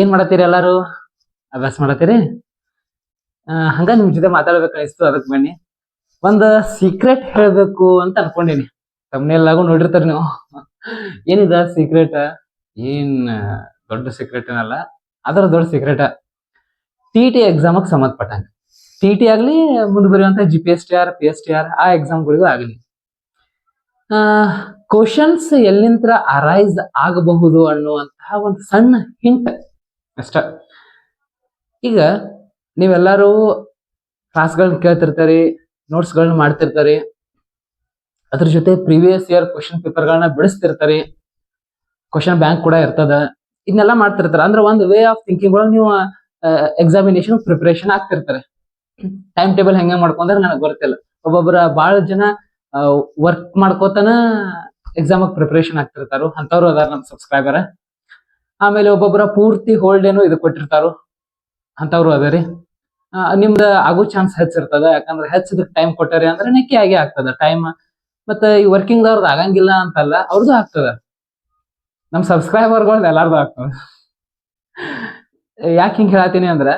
ಏನ್ ಮಾಡತ್ತೀರಿ ಎಲ್ಲಾರು? ಅಭ್ಯಾಸ ಮಾಡತ್ತೀರಿ? ಆ, ಹಂಗ ನಿಮ್ ಜೊತೆ ಮಾತಾಡ್ಬೇಕು ಅನಿಸ್ತು ಅದಕ್ ಬನ್ನಿ. ಒಂದ್ ಸೀಕ್ರೆಟ್ ಹೇಳ್ಬೇಕು ಅಂತ ಅನ್ಕೊಂಡೀನಿ. ತಮ್ಮನೆಲ್ಲಾಗೂ ನೋಡಿರ್ತಾರ ನೀವು. ಏನಿದ ಸೀಕ್ರೆಟ್ ಏನ್ ದೊಡ್ಡ ಸೀಕ್ರೆಟ್ ಏನಲ್ಲ ಅದರ ದೊಡ್ಡ ಸೀಕ್ರೆಟ್ ಟಿ ಟಿ ಎಕ್ಸಾಮ್ ಸಂಬಂಧಪಟ್ಟಂಗ ಟಿ ಟಿ ಆಗ್ಲಿ ಮುಂದೆ ಬರೆಯುವಂತ G P S T R P S T R ಆ ಎಕ್ಸಾಮ್ಗಳಿಗೂ ಆಗಲಿ. ಕ್ವಶನ್ಸ್ ಎಲ್ಲಿಂತ್ರ ಅರೈಸ್ ಆಗಬಹುದು ಅನ್ನುವಂತಹ ಒಂದು ಸಣ್ಣ ಹಿಂಟ್ ಅಷ್ಟ. ಈಗ ನೀವೆಲ್ಲರೂ ಕ್ಲಾಸ್ಗಳನ್ನ ಕೇಳ್ತಿರ್ತಾರಿ ನೋಟ್ಸ್ಗಳನ್ನ ಮಾಡ್ತಿರ್ತಾರಿ, ಅದ್ರ ಜೊತೆ ಪ್ರೀವಿಯಸ್ ಇಯರ್ ಕ್ವಶನ್ ಪೇಪರ್ಗಳನ್ನ ಬಿಡಿಸ್ತಿರ್ತಾರಿ ಕ್ವಶನ್ ಬ್ಯಾಂಕ್ ಕೂಡ ಇರ್ತದ ಇದನ್ನೆಲ್ಲ ಮಾಡ್ತಿರ್ತಾರೆ. ಅಂದ್ರೆ ಒಂದು ವೇ ಆಫ್ ಥಿಂಕಿಂಗ್ ಒಳಗೆ ನೀವು ಎಕ್ಸಾಮಿನೇಷನ್ ಪ್ರಿಪರೇಷನ್ ಆಗ್ತಿರ್ತಾರೆ. ಟೈಮ್ ಟೇಬಲ್ ಹೆಂಗ ಮಾಡ್ಕೊಂಡ್ರೆ ನನಗೆ ಗೊತ್ತಿಲ್ಲ. ಒಬ್ಬೊಬ್ಬರ ಬಹಳ ಜನ ವರ್ಕ್ ಮಾಡ್ಕೋತಾನ ಎಕ್ಸಾಮ್ ಪ್ರಿಪರೇಷನ್ ಆಗ್ತಿರ್ತಾರೋ. ಅಂತವ್ರು ಅದಾರ ನಮ್ಮ ಸಬ್ಸ್ಕ್ರೈಬರ್ ಆಮೇಲೆ ಒಬ್ಬೊಬ್ಬರ ಪೂರ್ತಿ ಹೋಲ್ಡ್ ಏನೋ ಇದು ಕೊಟ್ಟಿರ್ತಾರೋ ಅಂತವ್ರು ಅದರಿ ರೀ. ನಿಮ್ದು ಆಗೋ ಚಾನ್ಸ್ ಹೆಚ್ಚಿರ್ತದ, ಯಾಕಂದ್ರೆ ಹೆಚ್ಚದಕ್ಕೆ ಟೈಮ್ ಕೊಟ್ಟರಿ ಅಂದ್ರೆ ನೆಕ್ಕಿ ಆಗೇ ಆಗ್ತದ. ಟೈಮ್ ಮತ್ತೆ ಈ ವರ್ಕಿಂಗ್ ದವ್ರದ್ದು ಆಗಂಗಿಲ್ಲ ಅಂತಲ್ಲ ಅವ್ರದ್ದು ಆಗ್ತದ. ನಮ್ ಸಬ್ಸ್ಕ್ರೈಬರ್ಗಳ್ದು ಎಲ್ಲಾರ್ದು ಆಗ್ತದ. ಯಾಕೆ ಹಿಂಗ್ ಹೇಳತ್ತೀನಿ ಅಂದ್ರೆ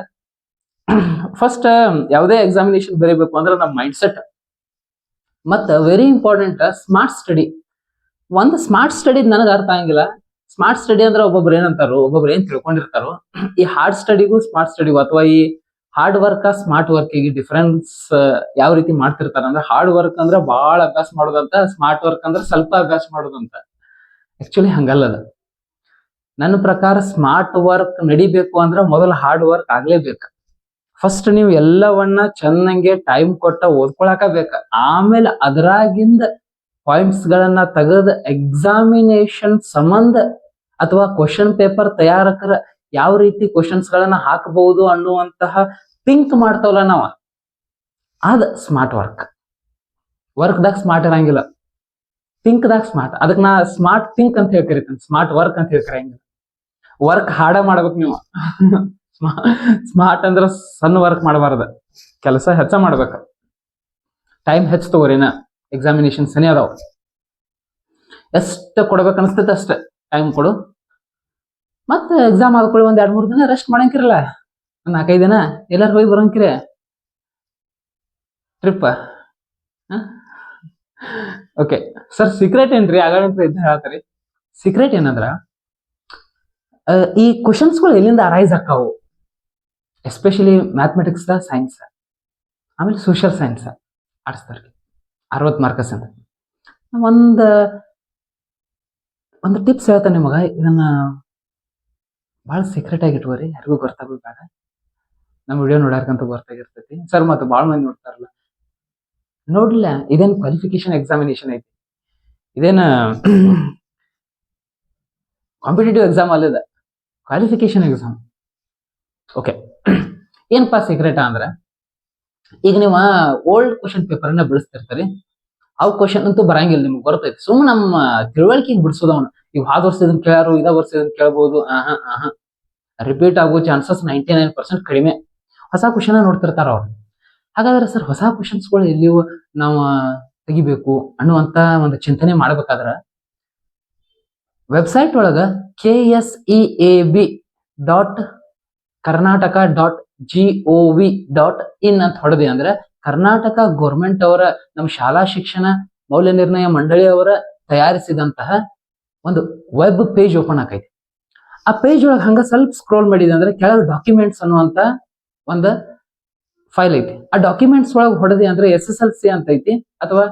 ಫಸ್ಟ್ ಯಾವುದೇ ಎಕ್ಸಾಮಿನೇಷನ್ ಬರೀಬೇಕು ಅಂದ್ರೆ ನಮ್ಮ ಮೈಂಡ್ ಸೆಟ್ ಮತ್ತ ವೆರಿ ಇಂಪಾರ್ಟೆಂಟ್ ಸ್ಮಾರ್ಟ್ ಸ್ಟಡಿ ಒಂದು ಸ್ಮಾರ್ಟ್ ಸ್ಟಡಿ ನನಗೆ ಅರ್ಥ ಆಗಂಗಿಲ್ಲ. ಸ್ಮಾರ್ಟ್ ಸ್ಟಡಿ ಅಂದ್ರೆ ಒಬ್ಬೊಬ್ರು ಏನಂತಾರೋ, ಒಬ್ಬೊಬ್ರು ಏನ್ ತಿಳ್ಕೊಂಡಿರ್ತಾರೋ, ಈ ಹಾರ್ಡ್ ಸ್ಟಡಿಗೂ ಸ್ಮಾರ್ಟ್ ಸ್ಟಡಿಗೂ ಅಥವಾ ಈ ಹಾರ್ಡ್ ವರ್ಕ್ ಸ್ಮಾರ್ಟ್ ವರ್ಕ್ಗೆ ಡಿಫರೆನ್ಸ್ ಯಾವ ರೀತಿ ಮಾಡ್ತಿರ್ತಾರ ಅಂದ್ರೆ ಹಾರ್ಡ್ ವರ್ಕ್ ಅಂದ್ರೆ ಬಹಳ ಅಭ್ಯಾಸ ಮಾಡೋದಂತ ಸ್ಮಾರ್ಟ್ ವರ್ಕ್ ಅಂದ್ರೆ ಸ್ವಲ್ಪ ಅಭ್ಯಾಸ ಮಾಡೋದಂತ. ಆಕ್ಚುಲಿ ಹಂಗಲ್ಲ ಅದು. ನನ್ನ ಪ್ರಕಾರ ಸ್ಮಾರ್ಟ್ ವರ್ಕ್ ನಡಿಬೇಕು ಅಂದ್ರೆ ಮೊದಲು ಹಾರ್ಡ್ ವರ್ಕ್ ಆಗ್ಲೇಬೇಕು. ಫಸ್ಟ್ ನೀವು ಎಲ್ಲವನ್ನ ಚೆನ್ನಾಗೆ ಟೈಮ್ ಕೊಟ್ಟ ಓದ್ಕೊಳಕ ಬೇಕ. ಆಮೇಲೆ ಅದರಾಗಿಂದ ಪಾಯಿಂಟ್ಸ್ ಗಳನ್ನ ತೆಗೆದು ಎಕ್ಸಾಮಿನೇಷನ್ ಸಂಬಂಧ ಅಥವಾ ಕ್ವಶನ್ ಪೇಪರ್ ತಯಾರಕರ ಯಾವ ರೀತಿ ಕ್ವಶನ್ಸ್ ಗಳನ್ನ ಹಾಕಬಹುದು ಅನ್ನುವಂತಹ ಥಿಂಕ್ ಮಾಡ್ತಾವಲ್ಲ ನಾವು. ಅದ ಸ್ಮಾರ್ಟ್ ವರ್ಕ್ ವರ್ಕ್ ದಾಗ ಸ್ಮಾರ್ಟ್ ಇರಂಗಿಲ್ಲ. ಥಿಂಕ್ದಾಗ ಸ್ಮಾರ್ಟ್ ಅದಕ್ಕೆ ನಾ ಸ್ಮಾರ್ಟ್ ಥಿಂಕ್ ಅಂತ ಹೇಳ್ತಿರ್ತೀನಿ. ಸ್ಮಾರ್ಟ್ ವರ್ಕ್ ಅಂತ ಹೇಳ್ತಿರಂಗಿಲ್ಲ ವರ್ಕ್ ಹಾಡ ಮಾಡ್ಬೇಕು ನೀವು. ಸ್ಮಾರ್ಟ್ ಅಂದ್ರೆ ಸಣ್ಣ ವರ್ಕ್ ಮಾಡಬಾರ್ದ. ಕೆಲಸ ಹೆಚ್ಚ ಮಾಡ್ಬೇಕು. ಟೈಮ್ ಹೆಚ್ಚು ತಗೋರಿನ ಎಕ್ಸಾಮಿನೇಷನ್ ಸನಿ ಅದಾವ. ಎಷ್ಟು ಕೊಡ್ಬೇಕು ಅನಿಸ್ತೈತೆ ಅಷ್ಟೇ. ಟೈಮ್ ಕೊಡು. ಮತ್ತೆ ಎಕ್ಸಾಮ್ ಆದ್ಕೊಳ್ಳಿ ಒಂದ್ ಎರಡ್ ಮೂರ್ ದಿನ ರೆಸ್ಟ್ ಮಾಡಂಗಿರಲ್ಲ. ನಾಲ್ಕೈದು ದಿನ ಎಲ್ಲರೂ ಹೋಗಿ ಬರಂಕಿರಿ ಟ್ರಿಪ್ ಓಕೆ ಸರ್ ಸೀಕ್ರೆಟ್ ಏನ್ರಿ? ಆಗ ಇದ್ದ ಹೇಳ್ತಾರಿ. ಸೀಕ್ರೆಟ್ ಏನಂದ್ರ ಈ ಕ್ವಶನ್ಸ್ಗಳು ಎಲ್ಲಿಂದ ಅರೈಸ್ ಆಕಾವು ಎಸ್ಪೆಷಲಿ ಮ್ಯಾಥಮೆಟಿಕ್ಸ್ ಸೈನ್ಸ್ ಆಮೇಲೆ ಸೋಷಿಯಲ್ ಸೈನ್ಸ್ ಆರ್ಟ್ಸ್ದವ್ರಿಗೆ ಅರವತ್ತು ಮಾರ್ಕಸ್ ಅಂತ. ಒಂದು ಒಂದು ಟಿಪ್ಸ್ ಹೇಳ್ತಾನೆ ನಿಮಗ. ಇದನ್ನ ಭಾಳ ಸೀಕ್ರೆಟ್ ಆಗಿ ಇಟ್ಕೋರಿ. ಯಾರಿಗೂ ಗೊತ್ತಾಗೋ ಬೇಡ. ನಮ್ಮ ವಿಡಿಯೋ ನೋಡ್ಯಾರ್ಕಂತ ಗೊತ್ತಾಗಿರ್ತೈತಿ ಸರ್, ಮತ್ತೆ ಭಾಳ ಮಂದಿ ನೋಡ್ತಾರಲ್ಲ. ನೋಡ್ಲಿಲ್ಲ, ಇದೇನು ಕ್ವಾಲಿಫಿಕೇಶನ್ ಎಕ್ಸಾಮಿನೇಷನ್ ಐತಿ. ಇದೇನ ಕಾಂಪಿಟೇಟಿವ್ ಎಕ್ಸಾಮ್ ಅಲ್ಲದ ಕ್ವಾಲಿಫಿಕೇಶನ್ ಎಕ್ಸಾಮ್ ಓಕೆ ಏನಪ್ಪಾ ಸೀಕ್ರೆಟ್ ಅಂದ್ರೆ ಈಗ ನೀವು ಓಲ್ಡ್ ಕ್ವಶನ್ ಪೇಪರ್ನ ಬಿಡಿಸ್ತಿರ್ತಾರೆ ಅವ್ ಕ್ವಶನ್ ಅಂತೂ ಬರಂಗಿಲ್ಲ ನಿಮ್ಗೆ ಬರ್ತೈತಿ ಸುಮ್ಮನೆ ನಮ್ಮ ತಿಳುವಳಿಕೆಗೆ ಬಿಡಿಸೋದು ಅವನು. ಇವ್ ಹಾದ್ ವರ್ಷ ಇದನ್ನ ಕೇಳಾರು ಇದ ವರ್ಷ ಇದನ್ನ ಕೇಳ್ಬೋದು, ಆಹಾ ಆಹಾ. ರಿಪೀಟ್ ಆಗೋ ಚಾನ್ಸಸ್ ನೈಂಟಿ ನೈನ್ ಪರ್ಸೆಂಟ್ ಕಡಿಮೆ. ಹೊಸ ಕ್ವಶನ್ ನೋಡ್ತಿರ್ತಾರ ಅವ್ರು. ಹಾಗಾದ್ರೆ ಸರ್ ಹೊಸ ಕ್ವಶನ್ಸ್ಗಳು ಎಲ್ಲಿಯೂ ನಾವು ತೆಗಿಬೇಕು ಅನ್ನುವಂತ ಒಂದು ಚಿಂತನೆ ಮಾಡ್ಬೇಕಾದ್ರ ವೆಬ್ಸೈಟ್ ಒಳಗ K S E A B dot Karnataka dot G O V dot in ಅಂತ ಹೊಡೆದಿ ಅಂದ್ರೆ ಕರ್ನಾಟಕ ಗೌರ್ಮೆಂಟ್ ಅವರ ನಮ್ಮ ಶಾಲಾ ಶಿಕ್ಷಣ ಮೌಲ್ಯ ನಿರ್ಣಯ ಮಂಡಳಿ ಅವರ ತಯಾರಿಸಿದಂತಹ ಒಂದು ವೆಬ್ ಪೇಜ್ ಓಪನ್ ಆಕೈತಿ ಆ ಪೇಜ್ ಒಳಗೆ ಹಂಗ ಸ್ವಲ್ಪ ಸ್ಕ್ರೋಲ್ ಮಾಡಿದೆ ಅಂದ್ರೆ ಕೆಳಗೆ ಡಾಕ್ಯುಮೆಂಟ್ಸ್ ಅನ್ನುವಂತ ಒಂದು ಫೈಲ್ ಐತಿ. ಆ ಡಾಕ್ಯುಮೆಂಟ್ಸ್ ಒಳಗೆ ಹೊಡೆದಿ ಅಂದ್ರೆ ಎಸ್ ಎಸ್ ಎಲ್ ಸಿ ಅಂತ ಐತಿ ಅಥವಾ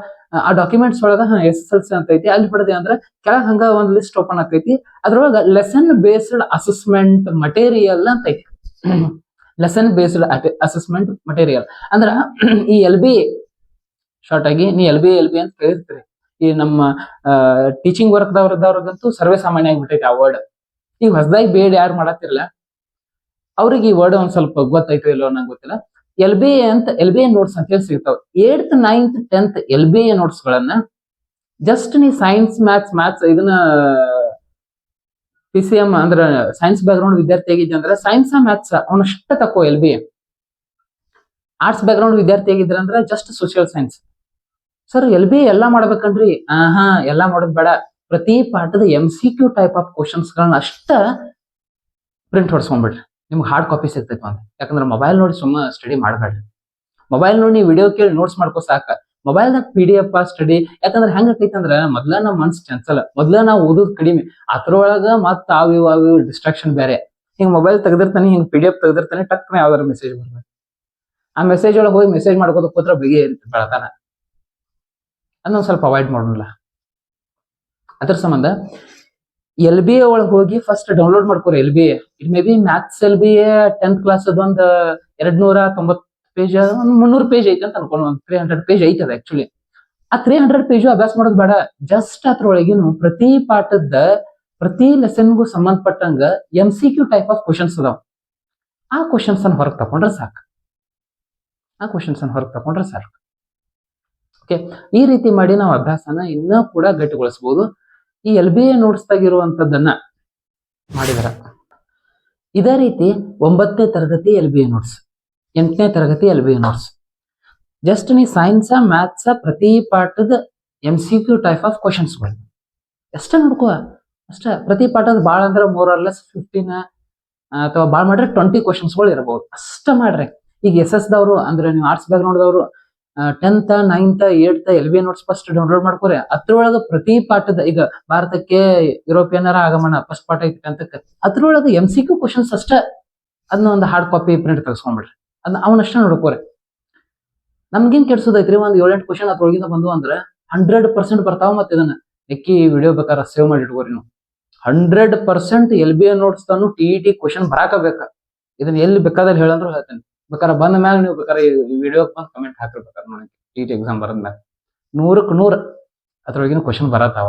ಆ ಡಾಕ್ಯುಮೆಂಟ್ಸ್ ಒಳಗ ಎಸ್ ಎಸ್ ಎಲ್ ಸಿ ಅಂತ ಐತಿ. ಅಲ್ಲಿ ಹೊಡೆದಿ ಅಂದ್ರೆ ಕೆಳಗೆ ಹಂಗ ಒಂದು ಲಿಸ್ಟ್ ಓಪನ್ ಆಕೈತಿ ಅದ್ರೊಳಗ ಲೆಸನ್ ಬೇಸ್ಡ್ ಅಸೆಸ್ಮೆಂಟ್ ಮಟೀರಿಯಲ್ ಅಂತ ಐತಿ. ಲೆಸನ್ ಬೇಸ್ಡ್ ಅಸೆಸ್ಮೆಂಟ್ ಮಟೀರಿಯಲ್ ಅಂದ್ರ, ಈ ಎಲ್ ಬಿ ಶಾರ್ಟ್ ಆಗಿ ನೀ ಎಲ್ ಬಿ ಎಲ್ ಬಿ ಅಂತ ಕೇಳಿರ್ತೀರಿ. ಈ ನಮ್ಮ ಟೀಚಿಂಗ್ ವರ್ಕ್ ದವ್ರದವ್ರಿಗಂತೂ ಸರ್ವೇ ಸಾಮಾನ್ಯ ಆಗಿಬಿಟ್ಟೈತಿ ಆ ವರ್ಡ್ ಈಗ ಹೊಸದಾಗಿ ಬೇಡ ಯಾರು ಮಾಡತ್ತಿರಲ್ಲ ಅವ್ರಿಗೆ ಈ ವರ್ಡ್ ಒಂದ್ ಸ್ವಲ್ಪ ಗೊತ್ತೈತೋ ಇಲ್ಲೋ ನಂಗೆ ಗೊತ್ತಿಲ್ಲ. ಎಲ್ ಬಿ ಎ ಅಂತ ಎಲ್ ಬಿ ಎ ನೋಟ್ಸ್ ಅಂತ ಹೇಳಿ ಸಿಗ್ತಾವ. Eighth ninth tenth L B A notes ಗಳನ್ನ ಜಸ್ಟ್ ನೀ ಸೈನ್ಸ್ ಮ್ಯಾಥ್ಸ್ ಮ್ಯಾಥ್ಸ್ ಇದನ್ನ ಪಿ ಸಿ ಎಂ ಅಂದ್ರೆ ಸೈನ್ಸ್ ಬ್ಯಾಕ್ಗ್ರೌಂಡ್ ವಿದ್ಯಾರ್ಥಿ ಆಗಿದ್ದೆ ಅಂದ್ರೆ ಸೈನ್ಸ್ ಮ್ಯಾಥ್ಸ್ ಅವನಷ್ಟ ತಕೋ ಎಲ್ ಬಿ ಆರ್ಟ್ಸ್ ಬ್ಯಾಕ್ಗ್ರೌಂಡ್ ವಿದ್ಯಾರ್ಥಿ ಆಗಿದ್ರೆ ಅಂದ್ರೆ just social science sir L B ಎಲ್ಲ ಮಾಡ್ಬೇಕನ್ರಿ? ಆಹಾ, ಎಲ್ಲ ಮಾಡೋದ್ ಬೇಡ. ಪ್ರತಿ ಪಾಠದ M C Q type of questions ಗಳನ್ನ ಅಷ್ಟ ಪ್ರಿಂಟ್ ಹೊಡ್ಸ್ಕೊಂಡ್ಬಿಡ್ರಿ. ನಿಮ್ಗೆ ಹಾರ್ಡ್ ಕಾಪಿ ಸಿಗ್ತೈತೆ ಅಂತ. ಯಾಕಂದ್ರೆ ಮೊಬೈಲ್ ನೋಡಿ ಸುಮ್ಮ ಸ್ಟಡಿ ಮಾಡಬೇಡ್ರಿ. ಮೊಬೈಲ್ ನೋಡಿ ನೀವು ವಿಡಿಯೋ ಕೇಳಿ ನೋಟ್ಸ್ ಮಾಡ್ಕೋ ಸಾಕ. ಮೊಬೈಲ್ದಾಗ ಪಿ ಡಿ ಎಫ್ ಸ್ಟಡಿ ಯಾಕಂದ್ರೆ ಹೆಂಗೈತಿ ಅಂದ್ರೆ ಮೊದ್ಲ ನಮ್ಮ ಮನ್ಸ್ ಚಂಚಲ, ಮೊದ್ಲ ನಾವು ಓದೋದು ಕಡಿಮೆ. ಅದ್ರೊಳಗ ಮತ್ತ ಅವ್ ಇವು ಅವು ಡಿಸ್ಟ್ರಾಕ್ಷನ್ ಬೇರೆ ಹಿಂಗ್ ಮೊಬೈಲ್ ತೆಗ್ದಿರ್ತಾನೆ, ಹಿಂಗ್ ಪಿ ಡಿ ಎಫ್ ತೆಗ್ದಿರ್ತಾನೆ ಟಕ್ನ ಯಾವ್ದಾರ ಮೆಸೇಜ್ ಬರ್ಬೇಕು. ಆ ಮೆಸೇಜ್ ಒಳಗೆ ಹೋಗಿ ಮೆಸೇಜ್ ಮಾಡ್ಕೋದಕ್ಕೆ ಕೂತ್ರ ಬಿಗಿ ಬೆಳತಾನ. ಅದನ್ನ ಸ್ವಲ್ಪ ಅವಾಯ್ಡ್ ಮಾಡೋಣ ಅದ್ರ ಸಂಬಂಧ ಎಲ್ ಬಿ ಎ ಒಳಗೆ ಹೋಗಿ first download ಮಾಡ್ಕೋರಿ L B A it may be maths L B A tenth class ಅದೊಂದು ಎರಡ್ ನೂರ ತೊಂಬತ್ ಪೇಜ್ ಒಂದು ಮುನ್ನೂರು ಪೇಜ್ ಐತೆ ಅಂತ ಅನ್ಕೊಂಡು ಒಂದು ತ್ರೀ ಹಂಡ್ರೆಡ್ ಪೇಜ್ ಐತೆ ಅದು ಆಕ್ಚುಲಿ ಆ ತ್ರೀ ಹಂಡ್ರೆಡ್ ಪೇಜು ಅಭ್ಯಾಸ ಮಾಡೋದು ಬೇಡ. ಜಸ್ಟ್ ಅದ್ರೊಳಗೇನು ಪ್ರತಿ ಪಾಠದ ಪ್ರತಿ ಲೆಸನ್ಗೂ ಸಂಬಂಧಪಟ್ಟಂಗ M C Q type of questions ಅದಾವ. ಆ ಕ್ವಶನ್ಸ್ ಅನ್ನ ಹೊರಗೆ ತಕೊಂಡ್ರೆ ಸಾಕು. ಆ ಕ್ವಶನ್ಸ್ ಅನ್ನ ಹೊರಗೆ ತಕೊಂಡ್ರೆ ಸಾಕು. ಓಕೆ ಈ ರೀತಿ ಮಾಡಿ ನಾವು ಅಭ್ಯಾಸನ ಇನ್ನೂ ಕೂಡ ಗಟ್ಟಿಗೊಳಿಸಬಹುದು ಈ ಎಲ್ ಬಿ ಎ ನೋಟ್ಸ್ದಾಗಿರುವಂತದ್ದನ್ನ ಮಾಡಿದಾರ. ಇದೇ ರೀತಿ ಒಂಬತ್ತನೇ ತರಗತಿ ಎಲ್ ಬಿ ಎ ನೋಟ್ಸ್ ಎಂಟನೇ ತರಗತಿ ಎಲ್ ಬಿ ನೋಟ್ಸ್ ಜಸ್ಟ್ ನೀ ಸೈನ್ಸ ಮ್ಯಾಥ್ಸ ಪ್ರತಿ ಪಾಠದ M C Q type of ಕ್ವಶನ್ಸ್ಗಳು ಎಷ್ಟೇ ನೋಡ್ಕೋ, ಅಷ್ಟೇ ಪ್ರತಿ ಪಾಠದ ಭಾಳ ಅಂದ್ರೆ ಮೋರ್ ಲೆಸ್ ಫಿಫ್ಟೀನ್ ಅಥವಾ ಭಾಳ ಮಾಡ್ರೆ ಟ್ವೆಂಟಿ ಕ್ವಶನ್ಸ್ಗಳು ಇರಬಹುದು ಅಷ್ಟ ಮಾಡ್ರಿ. ಈಗ ಎಸ್ ಎಸ್ ದವರು, ಅಂದ್ರೆ ನೀವು ಆರ್ಟ್ಸ್ ಬ್ಯಾಗ್ ನೋಡಿದವರು tenth ninth eight L B notes first download ಮಾಡ್ಕೋರಿ. ಅದ್ರೊಳಗ ಪ್ರತಿ ಪಾಠದ, ಈಗ ಭಾರತಕ್ಕೆ ಯುರೋಪಿಯನ್ನರ ಆಗಮನ ಫಸ್ಟ್ ಪಾಠ ಐತಿ ಟೆಂತ್ ಅದ್ರೊಳಗ ಎಂ ಸಿ ಕ್ಯೂ ಕ್ವಶನ್ಸ್ ಅಷ್ಟ ಅದನ್ನ ಒಂದು ಹಾರ್ಡ್ ಕಾಪಿ ಪ್ರಿಂಟ್ ತೆಗೆಸ್ಕೊಂಡ್ಬಿಡ್ರಿ. ಅದನ್ನ ಅವನಷ್ಟ ನೋಡ್ಕೋರೆ ನಮ್ಗೇನ್ ಕೆಡ್ಸೋದೈತ್ರಿ? ಒಂದ್ ಏಳೆಂಟು ಕ್ವಶನ್ ಅದ್ರೊಳಗಿಂದ ಬಂದು ಅಂದ್ರೆ ಹಂಡ್ರೆಡ್ ಪರ್ಸೆಂಟ್ ಬರ್ತಾವ ಮತ್ತೆ ಇದನ್ನ. ಎಕ್ಕಿ ವಿಡಿಯೋ ಬೇಕಾರ ಸೇವ್ ಮಾಡಿ ಇಟ್ಕೋರಿ ನೀವು. Hundred percent L B A notes ತಾನು ಟಿ ಟಿ ಕ್ವಶನ್ ಇದನ್ನ ಎಲ್ಲಿ ಬೇಕಾದಲ್ಲಿ ಹೇಳಂದ್ರು ಹೇಳ್ತೇನೆ. ಬೇಕಾರ ಬಂದ ಮ್ಯಾಲ ನೀವು ಬೇಕಾದ್ರೆ ವಿಡಿಯೋ ಬಂದು ಕಮೆಂಟ್ ಹಾಕಿರ್ಬೇಕಾರೆ ನೋಡಿ ಟಿ ಟಿ ಎಕ್ಸಾಮ್ ಬರೋದ್ಮ್ಯಾಗ ನೂರಕ್ಕೆ ನೂರ ಅದ್ರೊಳಗಿನ ಕ್ವಶನ್ ಬರತ್ತಾವ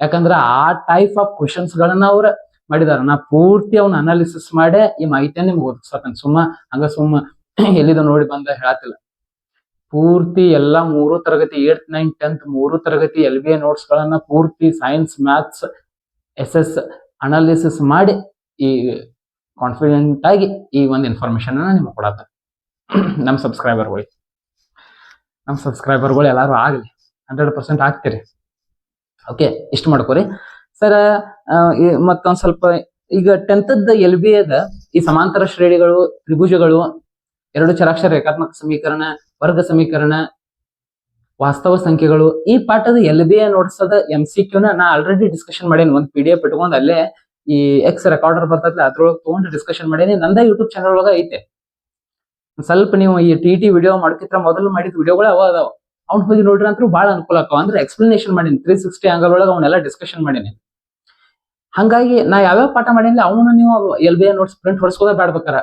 ಯಾಕಂದ್ರ ಆ ಟೈಪ್ ಆಫ್ ಕ್ವಶನ್ಸ್ ಗಳನ್ನ ಅವ್ರ ಮಾಡಿದಾರ. ನಾ ಪೂರ್ತಿ ಅವ್ನ ಅನಾಲಿಸಿಸ್ ಮಾಡಿ ಈ ಮಾಹಿತಿಯನ್ನ ನಿಮ್ಗೆ ಓದಿಸ್ತಾನೆ ಸುಮ್ಮ ಹಂಗ ಸುಮ್ಮ ಎಲ್ಲಿದ ನೋಡಿ ಬಂದ ಹೇಳತ್ತಿಲ್ಲ. ಪೂರ್ತಿ ಎಲ್ಲಾ ಮೂರು ತರಗತಿ ಏಟ್ ನೈನ್ ಟೆಂತ್ ಮೂರು ತರಗತಿ ಎಲ್ ಬಿ ಎ ನೋಟ್ಸ್ ಗಳನ್ನ ಪೂರ್ತಿ science maths S S analysis ಮಾಡಿ ಈ ಕಾನ್ಫಿಡೆಂಟ್ ಆಗಿ ಈ ಒಂದು ಇನ್ಫಾರ್ಮೇಶನ್ ನಿಮ್ಗೆ ಕೊಡತ್ತ ನಮ್ಮ ಸಬ್ಸ್ಕ್ರೈಬರ್ಗಳು ನಮ್ಮ ಸಬ್ಸ್ಕ್ರೈಬರ್ಗಳು ಎಲ್ಲಾರು ಆಗಲಿ ಹಂಡ್ರೆಡ್ ಪರ್ಸೆಂಟ್ ಆಗ್ತೀರಿ. ಓಕೆ ಇಷ್ಟು ಮಾಡ್ಕೋರಿ. ಸರ್ ಮತ್ತೊಂದ್ ಸ್ವಲ್ಪ, ಈಗ ಟೆಂತದ ಎಲ್ ಬಿ ಎದ ಈ ಸಮಾಂತರ ಶ್ರೇಣಿಗಳು, ತ್ರಿಭುಜಗಳು, ಎರಡು ಚರಾಕ್ಷರ ರೇಖಾತ್ಮಕ ಸಮೀಕರಣ, ವರ್ಗ ಸಮೀಕರಣ, ವಾಸ್ತವ ಸಂಖ್ಯೆಗಳು, ಈ ಪಾಠದ ಎಲ್ ಬಿ ಎ ನೋಡ್ಸದ ಎಂ ಸಿ ಕ್ಯೂನ ನಾ ಆಲ್ರೆಡಿ ಡಿಸ್ಕಷನ್ ಮಾಡೇನಿ, ಒಂದು ಪಿ ಡಿ ಎಫ್ ಇಟ್ಕೊಂಡ್ ಅಲ್ಲೇ ಈ ಎಕ್ಸ್ ರೆಕಾರ್ಡರ್ ಬರ್ತೈತಿ ಅದ್ರೊಳಗೆ ತಗೊಂಡು ಡಿಸ್ಕಷನ್ ಮಾಡೇನಿ, ನಂದ ಯೂಟ್ಯೂಬ್ ಚಾನಲ್ ಒಳಗ ಐತೆ. ಸ್ವಲ್ಪ ನೀವು ಈ ಟಿ ಟಿ ವಿಡಿಯೋ ಮಾಡ್ಕಿತ್ರ ಮೊದಲು ಮಾಡಿದ ವಿಡಿಯೋಗಳು ಅವ ಅದಾವ. ಅವ್ನ ಹೋಗಿ ನೋಡ್ರಿ ಅಂತೂ ಬಹಳ ಅನುಕೂಲ ಆಕವ ಅಂದ್ರೆ ಎಕ್ಸ್ಪ್ಲನೇಷನ್ ಮಾಡೀನಿ ತ್ರೀ ಸಿಕ್ಸ್ಟಿ ಆಂಗಲ್ ಒಳಗೆ ಅವನ್ನೆಲ್ಲ ಡಿಸ್ಕಷನ್ ಮಾಡೀನಿ. ಹಂಗಾಗಿ ನಾ ಯಾವ್ಯಾವ ಪಾಠ ಮಾಡೀನಿ ಅವನು ನೀವು ಎಲ್ ಬಿ ನೋಟ್ಸ್ ಪ್ರಿಂಟ್ ಹೊಡ್ಸ್ಕೋದ ಬೇಡ್ಬೇಕಾರ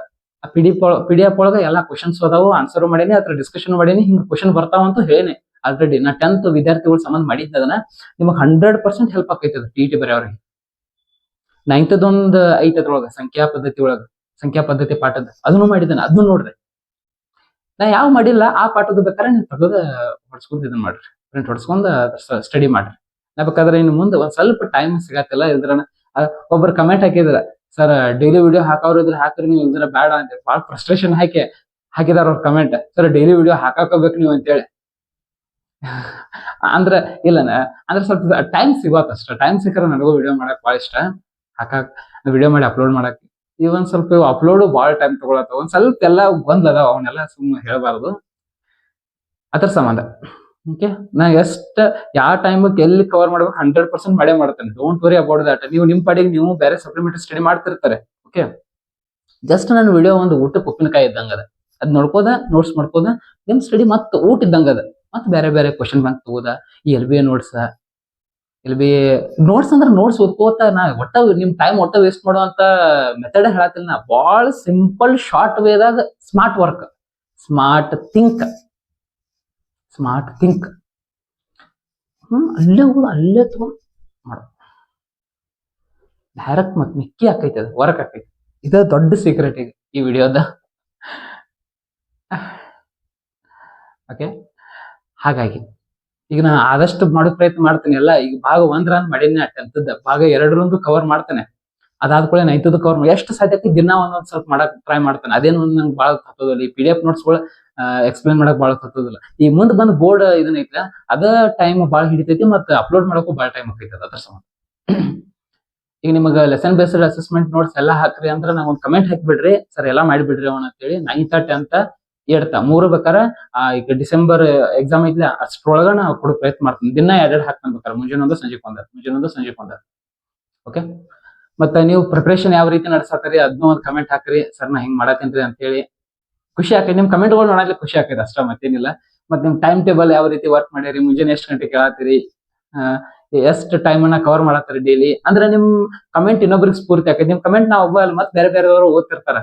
ಆ P D P D F ಒಳಗೆ ಎಲ್ಲಾ ಕ್ವಶನ್ಸ್ ಅದಾವು ಆನ್ಸರ್ ಮಾಡೀನಿ, ಅದ್ರ ಡಿಸ್ಕಷನ್ ಮಾಡೀನಿ, ಹಿಂಗೆ ಕ್ವಶನ್ ಬರ್ತಾವ ಅಂತ ಹೇಳೇನಿ ಆಲ್ರೆಡಿ ನಾ ಟೆಂತ್ ವಿದ್ಯಾರ್ಥಿಗಳು ಸಂಬಂಧ ಮಾಡಿದ್ದ ಅದನ್ನ ನಿಮಗೆ ಹಂಡ್ರೆಡ್ ಪರ್ಸೆಂಟ್ ಹೆಲ್ಪ್ ಆಕೈತೆ ಅದು ಟಿ ಟಿ ಬರೆಯವ್ರಿಗೆ. ನೈನ್ತದ ಒಂದ್ ಐತೆ ಅದ್ರೊಳಗ, ಸಂಖ್ಯಾ ಪದ್ಧತಿ ಒಳಗ, ಸಂಖ್ಯಾ ಪದ್ಧತಿ ಪಾಠದ. ಅದನ್ನು ಮಾಡಿದ್ದಾನೆ, ಅದನ್ನು ನೋಡ್ರಿ. ನಾ ಯಾವ ಮಾಡಿಲ್ಲ, ಆ ಪಾಠದ ಬೇಕಾದ್ರೆ ನೀವು ತೆಗೆದ ಹೊಡ್ಸ್ಕೊಂಡು ಇದನ್ನ ಮಾಡ್ರಿ. ಪ್ರಿಂಟ್ ಹೊಡ್ಸ್ಕೊಂಡು ಸ್ಟಡಿ ಮಾಡ್ರಿ. ನಾ ಬೇಕಾದ್ರೆ ಇನ್ನು ಮುಂದೆ ಸ್ವಲ್ಪ ಟೈಮ್ ಸಿಗತ್ತಿಲ್ಲ ಇದ್ರ ಒಬ್ರು ಕಮೆಂಟ್ ಹಾಕಿದ್ರ ಸರ್ ಡೈಲಿ ವಿಡಿಯೋ ಹಾಕೋರು ಇದ್ರೆ ಹಾಕ್ರಿ, ನೀವು ಇದ್ರ ಬೇಡ ಅಂತ ಭಾಳ ಫ್ರಸ್ಟ್ರೇಷನ್ ಹಾಕಿ, ಹಾಕಿದಾರ ಅವ್ರ ಕಮೆಂಟ್ ಸರ್ ಡೈಲಿ ವಿಡಿಯೋ ಹಾಕಾಕೋಬೇಕು ನೀವು ಅಂತೇಳಿ ಅಂದ್ರೆ, ಇಲ್ಲ ಅಂದ್ರೆ ಸ್ವಲ್ಪ ಟೈಮ್ ಸಿಗೋತ್ ಟೈಮ್ ಸಿಕ್ಕರೆ ನನಗೂ ವಿಡಿಯೋ ಮಾಡಕ್ ಭಾಳ ಇಷ್ಟ. ಹಾಕಾಕ್ ವಿಡಿಯೋ ಮಾಡಿ ಅಪ್ಲೋಡ್ ಮಾಡಕ್. ಈ ಒಂದ್ ಸ್ವಲ್ಪ ಅಪ್ಲೋಡ್ ಭಾಳ ಟೈಮ್ ತಗೊಳತ್ತ ಒಂದ್ ಸ್ವಲ್ಪ ಎಲ್ಲ ಗೊಂದಲ ಅದಾವ, ಅವನ್ನೆಲ್ಲ ಸುಮ್ಮನೆ ಹೇಳಬಾರದು. ಅದ್ರ ಸಂಬಂಧ. ಓಕೆ ನಾ ಎಷ್ಟು, ಯಾವ ಟೈಮಕ್ಕೆ ಎಲ್ಲಿ ಕವರ್ ಮಾಡ್ಬೇಕು ಹಂಡ್ರೆಡ್ ಪರ್ಸೆಂಟ್ ಮಾಡೇ ಮಾಡ್ತೇನೆ. ಡೋಂಟ್ ವರಿ ಅಬೌಟ್ ದಟ್ ನೀವು ನಿಮ್ಮ ಪಾಡಿಗೆ ನೀವು ಬೇರೆ ಸಪ್ಲಿಮೆಂಟರಿ ಸ್ಟಡಿ ಮಾಡ್ತಿರ್ತಾರೆ. ಓಕೆ ಜಸ್ಟ್ ನನ್ನ ವಿಡಿಯೋ ಒಂದು ಊಟಕ್ಕೆ ಉಪ್ಪಿನಕಾಯಿ ಇದ್ದಂಗ ಅದ. ಅದ್ ನೋಡ್ಕೋದ ನೋಟ್ಸ್ ಮಾಡ್ಕೋದ ನಿಮ್ ಸ್ಟಡಿ ಮತ್ತೆ ಊಟ ಇದ್ದಂಗ ಅದ. ಮತ್ತೆ ಬೇರೆ ಬೇರೆ ಕ್ವಶನ್ ಬ್ಯಾಂಕ್ ತಗೋದ, ಈ L B A notes L B notes ಅಂದ್ರೆ ನೋಟ್ಸ್ ಓದ್ಕೋತ ನಾ ಒಟ್ಟ ನಿಮ್ ಟೈಮ್ ಒಟ್ಟ ವೇಸ್ಟ್ ಮಾಡುವಂತ ಮೆಥಡ್ ಹೇಳತ್ತಿಲ್ಲ ನಾ. ಭಾಳ simple short ವೇದಾಗ smart work smart think smart think ಅಲ್ಲೇ ಹೋಗಿ, ಅಲ್ಲೇ ತಗೊಂಡು ಮಾಡು. ಡೈರೆಕ್ಟ್ ಮತ್ತು ಮಿಕ್ಕಿ ಆಕೈತಿ ಅದು ವರ್ಕ್ ಆಕೈತಿ. ಇದ ದೊಡ್ಡ ಸೀಕ್ರೆಟ್ ಇದೆ ಈ ವಿಡಿಯೋದ ಓಕೆ ಹಾಗಾಗಿ, ಈಗ ನಾ ಆದಷ್ಟು ಮಾಡೋ ಪ್ರಯತ್ನ ಮಾಡ್ತೇನೆ ಎಲ್ಲ ಈಗ ಭಾಗ ಒಂದ್ರ ಮಾಡೀನಿ ಟೆಂತದ ಭಾಗ ಎರಡರಂದು ಕವರ್ ಮಾಡ್ತೇನೆ. ಅದಾದ ಕೂಡ ನೈತದ ಕವರ್ ಎಷ್ಟು ಸಾಧ್ಯಕ್ಕೆ ದಿನ ಒಂದೊಂದು ಸ್ವಲ್ಪ ಮಾಡಕ್ ಟ್ರೈ ಮಾಡ್ತೇನೆ. ಅದೇನು ನಂಗೆ ಭಾಳ ಹತ್ತೋದಿಲ್ಲ, ಈ ಪಿ ಡಿ ಎಫ್ ನೋಟ್ಸ್ಗಳು ಎಕ್ಸ್ಪ್ಲೇನ್ ಮಾಡಕ್ ಬಹಳ ಹತ್ತೋದಿಲ್ಲ ಈ ಮುಂದ್ ಬಂದ್ ಬೋರ್ಡ್ ಇದನ್ನ ಐತ ಅದ ಟೈಮ್ ಬಹಳ ಹಿಡಿತೈತಿ ಮತ್ತೆ ಅಪ್ಲೋಡ್ ಮಾಡಕ್ಕೂ ಬಹಳ ಟೈಮ್ ಆಕೈತಿ ಅದ್ರ ಸಂಬಂಧ. ಈಗ ನಿಮಗೆ ಲೆಸನ್ ಬೇಸ್ಡ್ ಅಸೆಸ್ಮೆಂಟ್ ನೋಟ್ಸ್ ಎಲ್ಲಾ ಹಾಕ್ರಿ ಅಂದ್ರ ನಂಗೆ ಒಂದು ಕಮೆಂಟ್ ಹಾಕಿಬಿಡ್ರಿ ಸರ್ ಎಲ್ಲ ಮಾಡಿಬಿಡ್ರಿ ಅವನ ಅಂತೇಳಿ ನೈನ್ತ್ ಟೆಂತ್ ಏಡ್ತ ಮೂರು ಬೇಕಾರ ಈಗ ಡಿಸೆಂಬರ್ ಎಕ್ಸಾಮ್ ಐತ್ಲ, ಅಷ್ಟ್ರೊಳಗ ನಾ ಕೊಡೋ ಪ್ರಯತ್ನ ಮಾಡ್ತೀನಿ. ದಿನ ಎರಡೆರಡು ಹಾಕ್ತಾನೆ ಬೇಕಾರೆ ಮುಂಜಾನೆ ಒಂದು ಸಂಜೆ ಒಂದ ಮುಂಜಾನೆ ಒಂದು ಸಂಜೆ ಒಂದ ಓಕೆ ಮತ್ತೆ ನೀವು ಪ್ರಿಪ್ರೇಷನ್ ಯಾವ ರೀತಿ ನಡೆಸತ್ತೀರಿ ಅದನ್ನೂ ಒಂದು ಕಮೆಂಟ್ ಹಾಕ್ರಿ ಸರ್ ನಾ ಹಿಂಗ್ ಅಂತ ಅಂತೇಳಿ ಖುಷಿ ಆಕೈತೆ ನಿಮ್ ಕಮೆಂಟ್ಗಳು ನೋಡಲಿಕ್ಕೆ ಖುಷಿ ಆಕೈತೆ ಅಷ್ಟ, ಮತ್ತೇನಿಲ್ಲ. ಮತ್ತೆ ನಿಮ್ ಟೈಮ್ ಟೇಬಲ್ ಯಾವ ರೀತಿ ವರ್ಕ್ ಮಾಡಿರಿ, ಮುಂಜಾನೆ ಎಷ್ಟು ಗಂಟೆ ಕೇಳತ್ತೀರಿ ಎಷ್ಟು ಟೈಮ್ ಅನ್ನ ಕವರ್ ಮಾಡತ್ತಾರೆ ಡೈಲಿ ಅಂದ್ರೆ ನಿಮ್ ಕಮೆಂಟ್ ಇನ್ನೊಬ್ರಿಗೆ ಸ್ಫೂರ್ತಿ ಆಕೈತಿ ನಿಮ್ ಕಮೆಂಟ್ ನಾ ಒಬ್ಬ ಅಲ್ಲಿ ಮತ್ತೆ ಬೇರೆ ಬೇರೆಯವರು ಓದ್ತಿರ್ತಾರ.